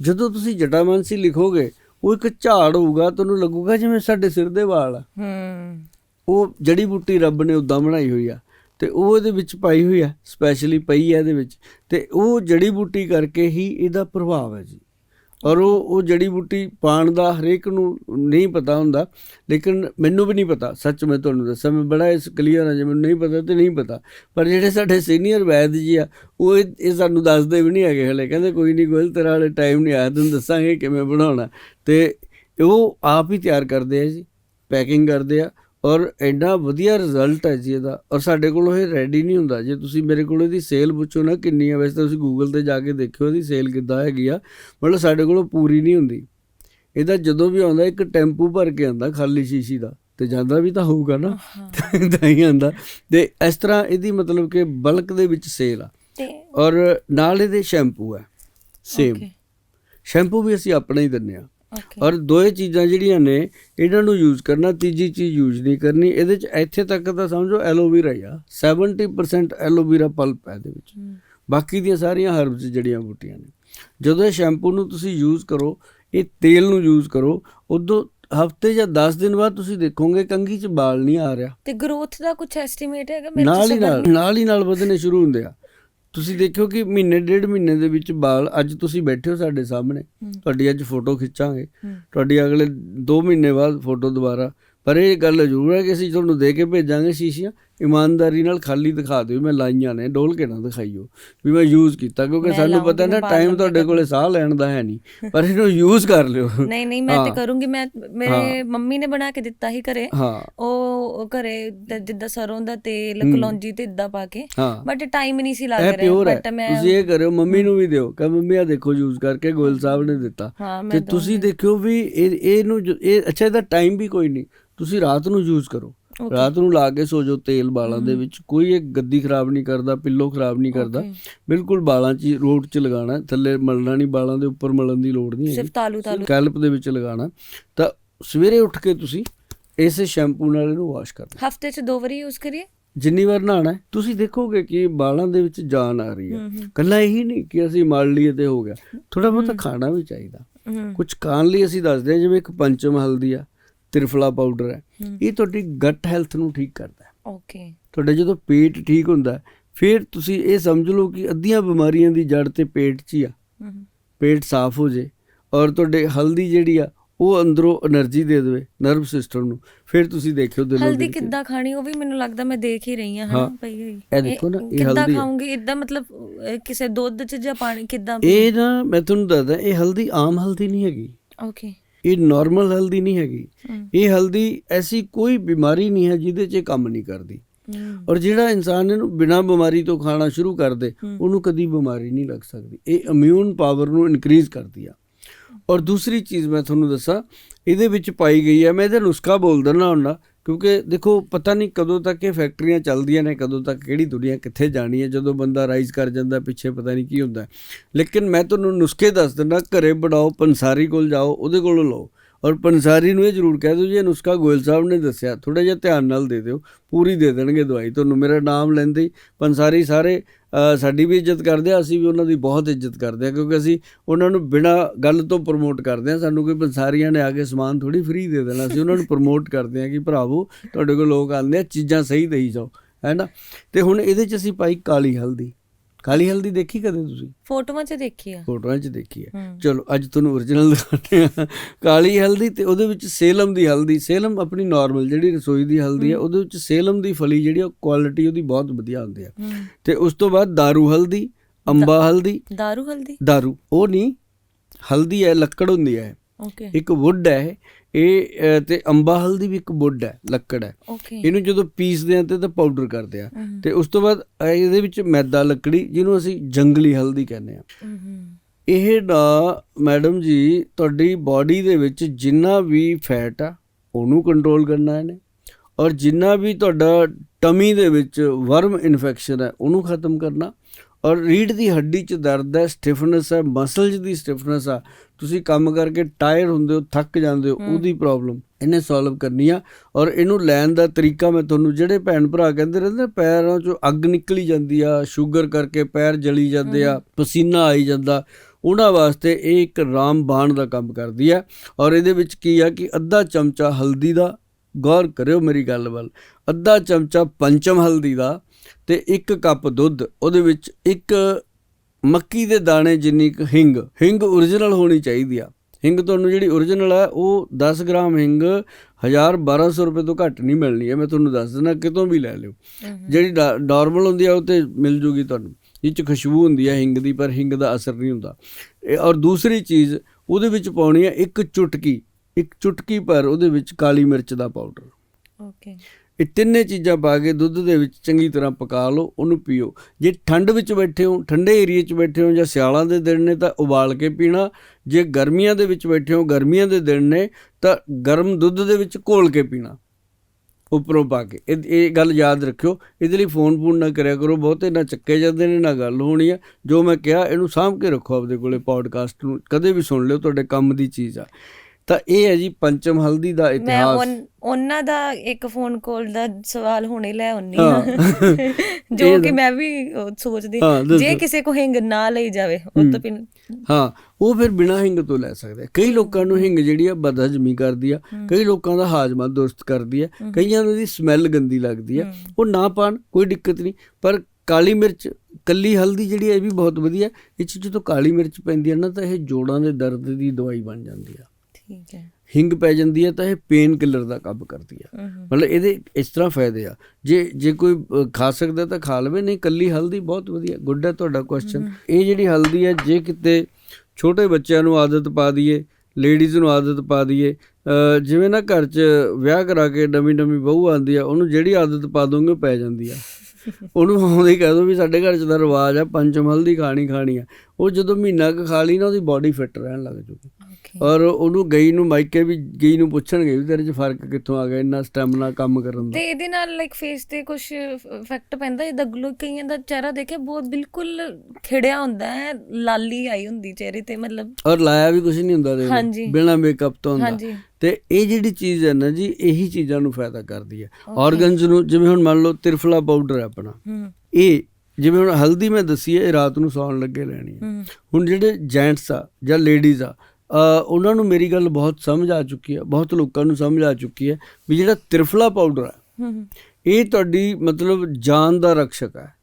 ਜਦੋਂ ਤੁਸੀਂ ਜਟਾਮਾਂਸੀ ਲਿਖੋਗੇ ਉਹ ਇੱਕ ਝਾੜ ਹੋਊਗਾ ਤੁਹਾਨੂੰ ਲੱਗੂਗਾ ਜਿਵੇਂ ਸਾਡੇ ਸਿਰ ਦੇ ਵਾਲ ਆ। ਹੂੰ। ਉਹ ਜੜੀ ਬੂਟੀ ਰੱਬ ਨੇ ਉਦਾਂ ਬਣਾਈ ਹੋਈ ਆ। ਤੇ ਉਹ ਇਹਦੇ ਵਿੱਚ ਪਾਈ ਹੋਈ ਆ ਸਪੈਸ਼ਲੀ ਪਈ ਹੈ ਇਹਦੇ ਵਿੱਚ। ਤੇ ਉਹ ਜੜੀ ਬੂਟੀ ਕਰਕੇ ਹੀ ਇਹਦਾ ਪ੍ਰਭਾਵ ਹੈ ਜੀ। ਔਰ ਉਹ ਉਹ ਜੜੀ ਬੂਟੀ ਪਾਣ ਦਾ ਹਰੇਕ ਨੂੰ ਨਹੀਂ ਪਤਾ ਹੁੰਦਾ, ਲੇਕਿਨ ਮੈਨੂੰ ਵੀ ਨਹੀਂ ਪਤਾ, ਸੱਚ ਮੈਂ ਤੁਹਾਨੂੰ ਦੱਸਾਂ, ਮੈਂ ਬੜਾ ਇਸ ਕਲੀਅਰ ਹਾਂ ਜੇ ਮੈਨੂੰ ਨਹੀਂ ਪਤਾ ਤੇ ਨਹੀਂ ਪਤਾ। ਪਰ ਜਿਹੜੇ ਸਾਡੇ ਸੀਨੀਅਰ ਵੈਦ ਜੀ ਆ, ਉਹ ਇਹ ਇਹ ਸਾਨੂੰ ਦੱਸਦੇ ਵੀ ਨਹੀਂ ਹੈਗੇ ਹਲੇ, ਕਹਿੰਦੇ ਕੋਈ ਨਹੀਂ ਗੋਇਲ, ਤੇਰਾ ਹਲੇ ਟਾਈਮ ਨਹੀਂ ਆਇਆ, ਤੈਨੂੰ ਦੱਸਾਂਗੇ ਕਿਵੇਂ ਬਣਾਉਣਾ। ਤੇ ਉਹ ਆਪ ਹੀ ਤਿਆਰ ਕਰਦੇ ਆ ਜੀ ਪੈਕਿੰਗ ਕਰਦੇ ਆ ਔਰ ਐਡਾ ਵਧੀਆ ਰਿਜ਼ਲਟ ਹੈ ਜੀ ਇਹਦਾ। ਔਰ ਸਾਡੇ ਕੋਲ ਇਹ ਰੈਡੀ ਨਹੀਂ ਹੁੰਦਾ। ਜੇ ਤੁਸੀਂ ਮੇਰੇ ਕੋਲ ਇਹਦੀ ਸੇਲ ਪੁੱਛੋ ਨਾ ਕਿੰਨੀ ਹੈ ਵੈਸੇ ਤਾਂ ਤੁਸੀਂ ਗੂਗਲ ਤੇ ਜਾ ਕੇ ਦੇਖਿਓ ਇਹਦੀ ਸੇਲ ਕਿੱਦਾਂ ਹੈਗੀ ਆ। ਮਤਲਬ ਸਾਡੇ ਕੋਲ ਪੂਰੀ ਨਹੀਂ ਹੁੰਦੀ। ਇਹਦਾ ਜਦੋਂ ਵੀ ਆਉਂਦਾ ਇੱਕ ਟੈਂਪੂ ਭਰ ਕੇ ਆਉਂਦਾ ਖਾਲੀ ਸ਼ੀਸ਼ੀ ਦਾ। ਤੇ ਜਾਂਦਾ ਵੀ ਤਾਂ ਹੋਊਗਾ ਨਾ। ਤਾਂ ਹੀ ਆਉਂਦਾ। ਤੇ ਇਸ ਤਰ੍ਹਾਂ ਇਹਦੀ ਮਤਲਬ ਕਿ ਬਲਕ ਦੇ ਵਿੱਚ ਸੇਲ ਆ। ਤੇ ਔਰ ਨਾਲ ਇਹਦੇ ਸ਼ੈਂਪੂ ਹੈ ਸੇਮ ਸ਼ੈਂਪੂ ਵੀ ਅਸੀਂ ਆਪਣਾ ਹੀ ਦਿੰਨੇ ਆ। ਔਰ ਦੋਏ ਚੀਜ਼ਾਂ ਜਿਹੜੀਆਂ ਨੇ ਇਹਨਾਂ ਨੂੰ ਯੂਜ਼ ਕਰਨਾ ਤੀਜੀ ਚੀਜ਼ ਯੂਜ਼ ਨਹੀਂ ਕਰਨੀ ਇਹਦੇ ਚ ਇੱਥੇ ਤੱਕ ਤਾਂ ਸਮਝੋ ਐਲੋਵੇਰਾ ਆ। 70% ਐਲੋਵੇਰਾ ਪਲਪ ਹੈ ਇਹਦੇ ਵਿੱਚ। ਬਾਕੀ ਦੀਆਂ ਸਾਰੀਆਂ ਹਰਬਸ ਜੜੀਆਂ ਬੂਟੀਆਂ ਨੇ। ਜਦੋਂ ਇਹ ਸ਼ੈਂਪੂ ਨੂੰ ਤੁਸੀਂ ਯੂਜ਼ ਕਰੋ ਇਹ ਤੇਲ ਨੂੰ ਯੂਜ਼ ਕਰੋ ਉਦੋਂ ਹਫ਼ਤੇ ਜਾਂ 10 ਦਿਨ ਬਾਅਦ ਤੁਸੀਂ ਦੇਖੋਗੇ ਕੰਗੀ 'ਚ ਬਾਲ ਨਹੀਂ ਆ ਰਿਹਾ। ਤੇ ਗਰੋਥ ਦਾ ਕੁਝ ਐਸਟੀਮੇਟ ਹੈਗਾ ਮੇਰੇ ਨਾਲ ਹੀ ਨਾਲ ਨਾਲ ਹੀ ਨਾਲ ਵਧਣੇ ਸ਼ੁਰੂ ਹੁੰਦੇ ਆ। ਤੁਸੀਂ ਦੇਖਿਓ ਕਿ ਮਹੀਨੇ ਡੇਢ ਮਹੀਨੇ ਦੇ ਵਿੱਚ ਬਾਲ ਅੱਜ ਤੁਸੀਂ ਬੈਠੇ ਹੋ ਸਾਡੇ ਸਾਹਮਣੇ। ਤੁਹਾਡੀ ਅੱਜ ਫੋਟੋ ਖਿੱਚਾਂਗੇ। ਤੁਹਾਡੀ ਅਗਲੇ 2 ਮਹੀਨੇ ਬਾਅਦ ਫੋਟੋ ਦੁਬਾਰਾ ਪਰ ਇਹ ਗੱਲ ਜ਼ਰੂਰ ਹੈ ਕਿ ਅਸੀਂ ਤੁਹਾਨੂੰ ਦੇ ਕੇ ਭੇਜਾਂਗੇ ਸ਼ੀਸ਼ੀਆਂ ਇਮਾਨਦਾਰੀ ਨਾਲ ਖਾਲੀ ਦਿਖਾ ਦਿਓ ਮੈਂ ਲਾਈਆਂ ਨੇ ਡੋਲ ਕੇ ਨਾ ਦਿਖਾਈਓ ਵੀ ਮੈਂ ਯੂਜ਼ ਕੀਤਾ ਕਿਉਂਕਿ ਸਾਨੂੰ ਪਤਾ ਨਾ ਟਾਈਮ ਤੁਹਾਡੇ ਕੋਲੇ ਸਾਹ ਲੈਣ ਦਾ ਹੈ ਨਹੀਂ ਪਰ ਇਹਨੂੰ ਯੂਜ਼ ਕਰ ਲਿਓ। ਨਹੀਂ ਨਹੀਂ ਮੈਂ ਤੇ ਹਾਂ। ਕਰੂੰਗੀ ਮੈਂ ਮੇਰੇ ਮੰਮੀ ਨੇ ਬਣਾ ਕੇ ਦਿੱਤਾ ਸੀ ਘਰੇ। ਹਾਂ। ਉਹ ਘਰੇ ਜਿੱਦਾਂ ਸਰੋਂ ਦਾ ਤੇਲ ਹੂੰ। ਕਲੌਂਜੀ ਤੇ ਇਦਾਂ ਪਾ ਕੇ ਹਾਂ। ਬਟ ਟਾਈਮ ਨਹੀਂ ਸੀ ਲੱਗ ਰਿਹਾ ਹੈ। ਬਟ ਮੈਂ ਤੁਸੀਂ ਇਹ ਕਰਿਓ ਮੰਮੀ ਨੂੰ ਵੀ ਦਿਓ ਕਿ ਮੰਮੀ ਆ ਦੇਖੋ ਯੂਜ਼ ਕਰਕੇ ਗੋਇਲ ਸਾਹਿਬ ਨੇ ਦਿੱਤਾ। ਹਾਂ ਤੇ ਤੁਸੀਂ ਦੇਖਿਓ ਵੀ ਇਹ ਇਹਨੂੰ ਇਹ ਅੱਛਾ ਇਹਦਾ ਟਾਈਮ ਵੀ ਕੋਈ ਨਹੀਂ ਤੁਸੀਂ ਰਾਤ ਨੂੰ ਯੂਜ਼ ਕਰੋ. ਰਾਤ ਨੂੰ ਲਾ ਕੇ ਸੋ ਜਾਓ ਤੇਲ ਬਾਲਾਂ ਦੇ ਵਿੱਚ। ਕੋਈ ਇਹ ਗੱਦੀ ਖਰਾਬ ਨਹੀਂ ਕਰਦਾ ਪਿੱਲੋ ਖਰਾਬ ਨਹੀਂ ਕਰਦਾ. ਬਿਲਕੁਲ ਬਾਲਾਂ 'ਚ ਰੋਟ 'ਚ ਲਗਾਉਣਾ ਥੱਲੇ ਮਲਣਾ ਨਹੀਂ ਬਾਲਾਂ ਦੇ ਉੱਪਰ ਮਲਣ ਦੀ ਲੋੜ ਨਹੀਂ ਸਿਰਫ ਤਾਲੂ ਤਾਲੂ। ਸਕੈਲਪ ਦੇ ਵਿੱਚ ਲਗਾਉਣਾ। ਤਾਂ ਸਵੇਰੇ ਉੱਠ ਕੇ ਤੁਸੀਂ ਇਸੇ ਸ਼ੈਂਪੂ ਨਾਲ ਇਹਨੂੰ ਵਾਸ਼ ਕਰਨਾ ਹਫ਼ਤੇ ਚ ਦੋ ਵਾਰੀ ਯੂਜ਼ ਕਰੀਏ? ਜਿੰਨੀ ਵਾਰ ਨਹਾਣਾ ਤੁਸੀਂ ਦੇਖੋਗੇ ਕਿ ਬਾਲਾਂ ਦੇ ਵਿੱਚ ਜਾਨ ਆ ਰਹੀ ਹੈ। ਕੱਲਾ ਇਹੀ ਨਹੀਂ ਕਿ ਅਸੀਂ ਮਲ ਲਈਏ ਤੇ ਹੋ ਗਿਆ। ਥੋੜਾ ਬਹੁਤਾ ਖਾਣਾ ਵੀ ਚਾਹੀਦਾ। ਕੁਝ ਖਾਣ ਲਈ ਅਸੀਂ ਦੱਸਦੇ ਹਾਂ ਜਿਵੇਂ ਇੱਕ ਪੰਚਮ ਹਲਦੀ ਆ। ਤ੍ਰਿਫਲਾ ਪਾਊਡਰ ਹੈ। ਇਹ ਤੁਹਾਡੀ ਗਟ ਹੈਲਥ ਨੂੰ ਠੀਕ ਕਰਦਾ ਹੈ। ਓਕੇ ਤੁਹਾਡਾ ਜਦੋਂ ਪੇਟ ਠੀਕ ਹੁੰਦਾ ਫਿਰ ਤੁਸੀਂ ਇਹ ਸਮਝ ਲਓ ਕਿ ਅੱਧੀਆਂ ਬਿਮਾਰੀਆਂ ਦੀ ਜੜ ਤੇ ਪੇਟ 'ਚ ਹੀ ਆ। ਪੇਟ ਸਾਫ਼ ਹੋ ਜੇ ਔਰ ਤੁਹਾਡੇ ਹਲਦੀ ਜਿਹੜੀ ਆ ਉਹ ਅੰਦਰੋਂ એનર્ਜੀ ਦੇ ਦੇਵੇ ਨਰਵ ਸਿਸਟਮ ਨੂੰ। ਫਿਰ ਤੁਸੀਂ ਦੇਖਿਓ ਦਿਲ ਹਲਦੀ ਕਿੱਦਾਂ ਖਾਣੀ ਉਹ ਵੀ ਮੈਨੂੰ ਲੱਗਦਾ ਮੈਂ ਦੇਖ ਹੀ ਰਹੀ ਹਾਂ ਹਾਂ। ਪਈ ਇਹ ਦੇਖੋ ਨਾ ਇਹ ਹਲਦੀ ਕਿੱਦਾਂ ਖਾਉਂਗੇ ਇਦਾਂ ਮਤਲਬ ਕਿਸੇ ਦੁੱਧ 'ਚ ਜਾਂ ਪਾਣੀ ਕਿੱਦਾਂ? ਇਹ ਨਾ ਮੈਂ ਤੁਹਾਨੂੰ ਦੱਸਦਾ ਇਹ ਹਲਦੀ ਆਮ ਹਲਦੀ ਨਹੀਂ ਹੈਗੀ। ਓਕੇ ਇਹ ਨਾਰਮਲ ਹਲਦੀ ਨਹੀਂ ਹੈਗੀ। ਇਹ ਹਲਦੀ ਐਸੀ ਕੋਈ ਬਿਮਾਰੀ ਨਹੀਂ ਹੈ ਜਿਹਦੇ 'ਚ ਕੰਮ ਨਹੀਂ ਕਰਦੀ। ਔਰ ਜਿਹੜਾ ਇਨਸਾਨ ਇਹਨੂੰ ਬਿਨਾਂ ਬਿਮਾਰੀ ਤੋਂ ਖਾਣਾ ਸ਼ੁਰੂ ਕਰ ਦੇ। ਉਹਨੂੰ ਕਦੀ ਬਿਮਾਰੀ ਨਹੀਂ ਲੱਗ ਸਕਦੀ। ਇਹ ਇਮਿਊਨ ਪਾਵਰ ਨੂੰ ਇਨਕਰੀਜ਼ ਕਰਦੀ ਆ। ਔਰ ਦੂਸਰੀ ਚੀਜ਼ ਮੈਂ ਤੁਹਾਨੂੰ ਦੱਸਾਂ ਇਹਦੇ ਵਿੱਚ ਪਾਈ ਗਈ ਹੈ ਮੈਂ ਇਹਦਾ ਨੁਸਖਾ ਬੋਲ ਦਿੰਦਾ ਹੁੰਦਾ ਕਿਉਂਕਿ ਦੇਖੋ, ਪਤਾ ਨਹੀਂ ਕਦੋਂ ਤੱਕ ਇਹ ਫੈਕਟਰੀਆਂ ਚੱਲਦੀਆਂ ਨੇ, ਕਦੋਂ ਤੱਕ ਕਿਹੜੀ ਦੁਨੀਆ ਕਿੱਥੇ ਜਾਣੀ ਹੈ, ਜਦੋਂ ਬੰਦਾ ਰਾਈਜ਼ ਕਰ ਜਾਂਦਾ ਪਿੱਛੇ, ਪਤਾ ਨਹੀਂ ਕੀ ਹੁੰਦਾ। ਲੇਕਿਨ ਮੈਂ ਤੁਹਾਨੂੰ ਨੁਸਖੇ ਦੱਸ ਦਿੰਦਾ, ਘਰੇ ਬਣਾਓ, ਪੰਸਾਰੀ ਕੋਲ ਜਾਓ, ਉਹਦੇ ਕੋਲੋਂ ਲਓ। ਔਰ ਪੰਸਾਰੀ ਨੂੰ ਇਹ ਜ਼ਰੂਰ ਕਹਿ ਦਿਓ ਜੀ, ਇਹ ਨੁਸਖਾ ਗੋਇਲ ਸਾਹਿਬ ਨੇ ਦੱਸਿਆ। ਥੋੜਾ ਜਿਹਾ ਧਿਆਨ ਨਾਲ ਦੇ ਦਿਓ, ਪੂਰੀ ਦੇ ਦੇਣਗੇ ਦਵਾਈ। ਤੁਹਾਨੂੰ ਮੇਰਾ ਨਾਮ ਲੈਂਦੇ ਹੀ ਪੰਸਾਰੀ ਸਾਰੇ ਸਾਡੀ ਵੀ ਇੱਜ਼ਤ ਕਰਦੇ ਆ, ਅਸੀਂ ਵੀ ਉਹਨਾਂ ਦੀ ਬਹੁਤ ਇੱਜ਼ਤ ਕਰਦੇ ਆ, ਕਿਉਂਕਿ ਅਸੀਂ ਉਹਨਾਂ ਨੂੰ ਬਿਨਾਂ ਗੱਲ ਤੋਂ ਪ੍ਰਮੋਟ ਕਰਦੇ ਆ। ਸਾਨੂੰ ਕੋਈ ਪੰਸਾਰੀਆਂ ਨੇ ਆ ਕੇ ਸਮਾਨ ਥੋੜੀ ਫ੍ਰੀ ਦੇ ਦੇਣਾ, ਅਸੀਂ ਉਹਨਾਂ ਨੂੰ ਪ੍ਰਮੋਟ ਕਰਦੇ ਆ ਕਿ ਭਰਾਵੋ, ਤੁਹਾਡੇ ਕੋਲ ਲੋਕ ਆਉਂਦੇ ਆ, ਚੀਜ਼ਾਂ ਸਹੀ ਦੇਈ ਜਾਓ, ਹੈ ਨਾ? ਤੇ ਹੁਣ ਇਹਦੇ ਚ ਅਸੀਂ ਪਾਈ ਕਾਲੀ ਹਲਦੀ। ਕਾਲੀ ਹਲਦੀ ਦੇਖੀ ਕਦੇ ਤੁਸੀਂ ਫੋਟੋਆਂ 'ਚ ਦੇਖੀ ਆ ਫੋਟੋਆਂ 'ਚ ਦੇਖੀ ਹੈ ਹੂੰ ਚਲੋ ਅੱਜ ਤੁਹਾਨੂੰ origignal ਦਿਖਾਉਂਦੇ ਆ ਕਾਲੀ ਹਲਦੀ ਤੇ ਉਹਦੇ ਵਿੱਚ ਸੇਲਮ ਦੀ ਹਲਦੀ ਸੇਲਮ ਆਪਣੀ ਨਾਰਮਲ ਜਿਹੜੀ ਰਸੋਈ ਦੀ ਹਲਦੀ ਹੈ ਹਮ। ਉਹਦੇ ਵਿੱਚ ਸੇਲਮ ਦੀ ਫਲੀ ਜਿਹੜੀ ਉਹ ਕੁਆਲਿਟੀ ਉਹਦੀ ਬਹੁਤ ਵਧੀਆ ਹੁੰਦੀ ਹੈ ਹੂੰ ਤੇ ਉਸ ਤੋਂ ਬਾਅਦ दारू ਹਲਦੀ ਅੰਬਾ ਹਲਦੀ ਦਾਰੂ ਹਲਦੀ दारू ਉਹ ਨਹੀਂ ਹਲਦੀ ਹੈ ਲੱਕੜ ਹੁੰਦੀ ਹੈ ਓਕੇ ਇੱਕ ਵੁੱਡ ਹੈ ਇਹ ਤੇ ਅੰਬਾ ਹਲਦੀ ਵੀ ਇੱਕ ਵੁੱਡ ਹੈ ਲੱਕੜ ਹੈ। ਇਹਨੂੰ ਜਦੋਂ ਪੀਸਦੇ ਆ ਤੇ ਤਾਂ ਪਾਊਡਰ ਕਰਦੇ ਆ ਤੇ ਉਸ ਤੋਂ ਬਾਅਦ ਇਹਦੇ ਵਿੱਚ ਮੈਦਾ ਲੱਕੜੀ ਜਿਹਨੂੰ ਅਸੀਂ ਜੰਗਲੀ ਹਲਦੀ ਕਹਿੰਦੇ ਆ ਇਹ ਨਾ ਮੈਡਮ ਜੀ ਤੁਹਾਡੀ ਬਾਡੀ ਦੇ ਵਿੱਚ ਜਿੰਨਾ ਵੀ ਫੈਟ ਆ ਉਹਨੂੰ ਕੰਟਰੋਲ ਕਰਨਾ ਇਹਨੇ। ਔਰ ਜਿੰਨਾ ਵੀ ਤੁਹਾਡਾ ਟਮੀ ਦੇ ਵਿੱਚ ਵਰਮ ਇਨਫੈਕਸ਼ਨ ਹੈ ਉਹਨੂੰ ਖਤਮ ਕਰਨਾ। ਔਰ ਰੀੜ ਦੀ ਹੱਡੀ 'ਚ ਦਰਦ ਹੈ ਸਟਿਫਨੈਸ ਹੈ ਮਸਲਸ ਦੀ ਸਟਿਫਨੈਸ ਆ ਤੁਸੀਂ ਕੰਮ ਕਰਕੇ ਟਾਇਰ ਹੁੰਦੇ ਹੋ ਥੱਕ ਜਾਂਦੇ ਹੋ। ਉਹਦੀ ਪ੍ਰੋਬਲਮ ਇਹਨੇ ਸੋਲਵ ਕਰਨੀ ਆ ਔਰ ਇਹਨੂੰ ਲੈਣ ਦਾ ਤਰੀਕਾ ਮੈਂ ਤੁਹਾਨੂੰ ਜਿਹੜੇ ਭੈਣ ਭਰਾ ਕਹਿੰਦੇ ਰਹਿੰਦੇ ਪੈਰਾਂ 'ਚੋਂ ਅੱਗ ਨਿਕਲੀ ਜਾਂਦੀ ਆ ਸ਼ੂਗਰ ਕਰਕੇ ਪੈਰ ਜਲੀ ਜਾਂਦੇ ਆ। ਪਸੀਨਾ ਆਈ ਜਾਂਦਾ ਉਹਨਾਂ ਵਾਸਤੇ ਇਹ ਇੱਕ ਰਾਮਬਾਣ ਦਾ ਕੰਮ ਕਰਦੀ ਹੈ ਔਰ ਇਹਦੇ ਵਿੱਚ ਕੀ ਆ ਕਿ ਅੱਧਾ ਚਮਚਾ ਹਲਦੀ ਦਾ ਗੌਰ ਕਰਿਓ ਮੇਰੀ ਗੱਲ ਵੱਲ ਅੱਧਾ ਚਮਚਾ ਪੰਚਮ ਹਲਦੀ ਦਾ ਤੇ ਇੱਕ ਕੱਪ ਦੁੱਧ ਉਹਦੇ ਵਿੱਚ ਇੱਕ ਮੱਕੀ ਦੇ ਦਾਣੇ ਜਿੰਨੀ ਕੁ ਹਿੰਗ। ਹਿੰਗ origignal ਹੋਣੀ ਚਾਹੀਦੀ ਆ। ਹਿੰਗ ਤੁਹਾਨੂੰ ਜਿਹੜੀ origignal ਹੈ ਉਹ 10 ਗ੍ਰਾਮ ਹਿੰਗ 1000 1200 ਰੁਪਏ ਤੋਂ ਘੱਟ ਨਹੀਂ ਮਿਲਣੀ ਹੈ। ਮੈਂ ਤੁਹਾਨੂੰ ਦੱਸ ਦਿੰਦਾ ਕਿਤੋਂ ਵੀ ਲੈ ਲਿਓ। ਜਿਹੜੀ ਨਾਰਮਲ ਹੁੰਦੀ ਆ ਉਹ ਤੇ ਮਿਲ ਜੂਗੀ ਤੁਹਾਨੂੰ। ਇਹ ਚ ਖੁਸ਼ਬੂ ਹੁੰਦੀ ਹੈ ਹਿੰਗ ਦੀ ਪਰ ਹਿੰਗ ਦਾ ਅਸਰ ਨਹੀਂ ਹੁੰਦਾ। ਇਹ ਔਰ ਦੂਸਰੀ ਚੀਜ਼ ਉਹਦੇ ਵਿੱਚ ਪਾਉਣੀ ਹੈ ਇੱਕ ਚੁਟਕੀ। ਇੱਕ ਚੁਟਕੀ ਪਰ ਉਹਦੇ ਵਿੱਚ ਕਾਲੀ ਮਿਰਚ ਦਾ ਪਾਊਡਰ। ਓਕੇ ਇਹ ਤਿੰਨੇ ਚੀਜ਼ਾਂ ਪਾ ਕੇ ਦੁੱਧ ਦੇ ਵਿੱਚ ਚੰਗੀ ਤਰ੍ਹਾਂ ਪਕਾ ਲਓ, ਉਹਨੂੰ ਪੀਓ। ਜੇ ਠੰਡ ਵਿੱਚ ਬੈਠੇ ਹੋ, ਠੰਡੇ ਏਰੀਏ 'ਚ ਬੈਠੇ ਹੋ ਜਾਂ ਸਿਆਲਾਂ ਦੇ ਦਿਨ ਨੇ ਤਾਂ ਉਬਾਲ ਕੇ ਪੀਣਾ। ਜੇ ਗਰਮੀਆਂ ਦੇ ਵਿੱਚ ਬੈਠੇ ਹੋ, ਗਰਮੀਆਂ ਦੇ ਦਿਨ ਨੇ ਤਾਂ ਗਰਮ ਦੁੱਧ ਦੇ ਵਿੱਚ ਘੋਲ ਕੇ ਪੀਣਾ। ਉੱਪਰੋਂ ਪਾ ਕੇ। ਇਹ ਇਹ ਗੱਲ ਯਾਦ ਰੱਖਿਓ। ਇਹਦੇ ਲਈ ਫੋਨ ਫੋਨ ਨਾ ਕਰਿਆ ਕਰੋ ਬਹੁਤੇ ਨਾ ਚੱਕੇ ਜਾਂਦੇ ਨੇ, ਨਾ ਗੱਲ ਹੋਣੀ ਆ। ਜੋ ਮੈਂ ਕਿਹਾ, ਇਹਨੂੰ ਸਾਂਭ ਕੇ ਰੱਖੋ ਆਪਦੇ ਕੋਲੇ ਪੋਡਕਾਸਟ ਨੂੰ। ਕਦੇ ਵੀ ਸੁਣ ਲਿਓ, ਤੁਹਾਡੇ ਕੰਮ ਦੀ ਚੀਜ਼ ਆ। ਤਾਂ ਇਹ ਹੈ ਜੀ ਪੰਚਮ ਹਲਦੀ ਦਾ ਮੈਂ ਇਤਿਹਾਸ ਉਨ- ਉਹਨਾਂ ਦਾ ਇੱਕ ਫੋਨ ਕਾਲ ਦਾ ਸਵਾਲ ਹੁਣੇ ਲੈ ਆਉਣੀ ਹਾਂ। ਜੋ ਕਿ ਮੈਂ ਵੀ ਸੋਚਦੀ। ਜੇ ਕਿਸੇ ਕੋ ਹਿੰਗ ਨਾ ਲਈ ਜਾਵੇ ਉਹ। ਤਾਂ ਪਿੰਨ ਹਾਂ ਉਹ ਫਿਰ ਬਿਨਾ ਹਿੰਗ ਤੋਂ ਲੈ ਸਕਦੇ। ਕਈ ਲੋਕਾਂ ਨੂੰ ਹਿੰਗ ਜਿਹੜੀ ਆ ਬਦਹਜ਼ਮੀ ਕਰਦੀ ਆ। ਕਈ ਲੋਕਾਂ ਦਾ ਹਾਜ਼ਮਾ ਦੁਰਸਤ ਕਰਦੀ ਆ। ਕਈਆਂ ਨੂੰ ਇਹਦੀ ਸਮੈਲ ਗੰਦੀ ਲੱਗਦੀ ਆ। ਉਹ ਨਾ ਪਾਣ ਕੋਈ ਦਿੱਕਤ ਨਹੀਂ ਪਰ ਕਾਲੀ ਮਿਰਚ ਕੱਲੀ ਹਲਦੀ ਜਿਹੜੀ ਹੈ ਇਹ ਵੀ ਬਹੁਤ ਵਧੀਆ ਇਹ 'ਚ ਜਦੋਂ ਕਾਲੀ ਮਿਰਚ ਪੈਂਦੀ ਹੈ ਨਾ ਤਾਂ ਇਹ ਜੋੜਾਂ ਦੇ ਦਰਦ ਦੀ ਦਵਾਈ ਬਣ ਜਾਂਦੀ ਆ ਠੀਕ ਹੈ। ਹਿੰਗ ਪੈ ਜਾਂਦੀ ਹੈ ਤਾਂ ਇਹ ਪੇਨ ਕਿਲਰ ਦਾ ਕੰਮ ਕਰਦੀ ਆ। ਮਤਲਬ ਇਹਦੇ ਇਸ ਤਰ੍ਹਾਂ ਫਾਇਦੇ ਆ। ਜੇ ਜੇ ਕੋਈ ਖਾ ਸਕਦਾ ਤਾਂ ਖਾ ਲਵੇ ਨਹੀਂ ਕੱਲੀ ਹਲਦੀ ਬਹੁਤ ਵਧੀਆ ਗੁੱਡ ਹੈ ਤੁਹਾਡਾ ਕੁਐਸਚਨ। ਇਹ ਜਿਹੜੀ ਹਲਦੀ ਹੈ ਜੇ ਕਿਤੇ ਛੋਟੇ ਬੱਚਿਆਂ ਨੂੰ ਆਦਤ ਪਾ ਦਈਏ ਲੇਡੀਜ਼ ਨੂੰ ਆਦਤ ਪਾ ਦਈਏ ਜਿਵੇਂ ਨਾ ਘਰ 'ਚ ਵਿਆਹ ਕਰਾ ਕੇ ਨਵੀਂ ਨਵੀਂ ਬਹੂ ਆਉਂਦੀ ਆ ਉਹਨੂੰ ਜਿਹੜੀ ਆਦਤ ਪਾ ਦੋਗੇ ਪੈ ਜਾਂਦੀ ਆ। ਉਹਨੂੰ ਆਉਂਦੇ ਹੀ ਕਹਿ ਦੋ ਵੀ ਸਾਡੇ ਘਰ 'ਚ ਤਾਂ ਰਿਵਾਜ ਆ ਪੰਚਮ ਹਲਦੀ ਖਾਣੀ ਖਾਣੀ ਆ। ਉਹ ਜਦੋਂ ਮਹੀਨਾ ਕੁ ਖਾ ਲਈ ਨਾ ਉਹਦੀ ਬਾਡੀ ਫਿੱਟ ਰਹਿਣ ਲੱਗ ਜੂਗੀ। ਔਰ ਉਹਨੂੰ ਗਈ ਨੂੰ ਮਾਈਕੇ ਵੀ ਗਈ ਨੂੰ ਪੁੱਛਣਗੇ ਵੀ ਤੇਰੇ 'ਚ ਫ਼ਰਕ ਕਿੱਥੋਂ ਆ ਗਿਆ ਇੰਨਾ ਸਟੈਮਿਨਾ ਕੰਮ ਕਰਨ ਦਾ। ਤੇ ਇਹਦੇ ਨਾਲ ਲਾਈਕ ਫੇਸ ਤੇ ਕੁਝ ਇਫੈਕਟ ਪੈਂਦਾ ਇਹਦਾ ਗਲੋ ਕਈਆਂ ਦਾ ਚਿਹਰਾ ਦੇਖਿਆ ਬਹੁਤ ਬਿਲਕੁਲ ਖਿੜਿਆ ਹੁੰਦਾ ਹੈ ਲਾਲੀ ਆਈ ਹੁੰਦੀ ਚਿਹਰੇ ਤੇ ਮਤਲਬ। ਔਰ ਲਾਇਆ ਵੀ ਕੁਝ ਨਹੀਂ ਹੁੰਦਾ ਦੇ। ਬਿਨਾ ਮੇਕਅਪ ਤੋਂ ਹੁੰਦਾ। ਤੇ ਇਹ ਜਿਹੜੀ ਚੀਜ਼ ਹੈ ਨਾ ਜੀ ਇਹੀ ਚੀਜ਼ਾਂ ਨੂੰ ਫਾਇਦਾ ਕਰਦੀ ਹੈ. ਆਰਗਨਸ ਨੂੰ ਜਿਵੇਂ ਹੁਣ ਮੰਨ ਲਓ ਤਿਰਫਲਾ ਪਾਊਡਰ ਹੈ ਆਪਣਾ। ਇਹ ਜਿਵੇਂ ਹੁਣ ਹਲਦੀ ਮੈਂ ਦੱਸੀ ਹੈ ਇਹ ਰਾਤ ਨੂੰ ਸੌਣ ਲੱਗੇ ਲੈਣੀ ਹੈ। ਹੁਣ ਜਿਹੜੇ ਜੈਂਟਸ ਆ ਜਾਂ ਲੇਡੀਜ਼ ਆ ਉਹਨਾਂ ਨੂੰ ਮੇਰੀ ਗੱਲ ਬਹੁਤ ਸਮਝ ਆ ਚੁੱਕੀ ਹੈ ਬਹੁਤ ਲੋਕਾਂ ਨੂੰ ਸਮਝ ਆ ਚੁੱਕੀ ਹੈ ਵੀ ਜਿਹੜਾ ਤਿਰਫਲਾ ਪਾਊਡਰ ਹੈ ਹੂੰ ਇਹ ਤੁਹਾਡੀ ਮਤਲਬ ਜਾਨ ਦਾ ਰਕਸ਼ਕ ਹੈ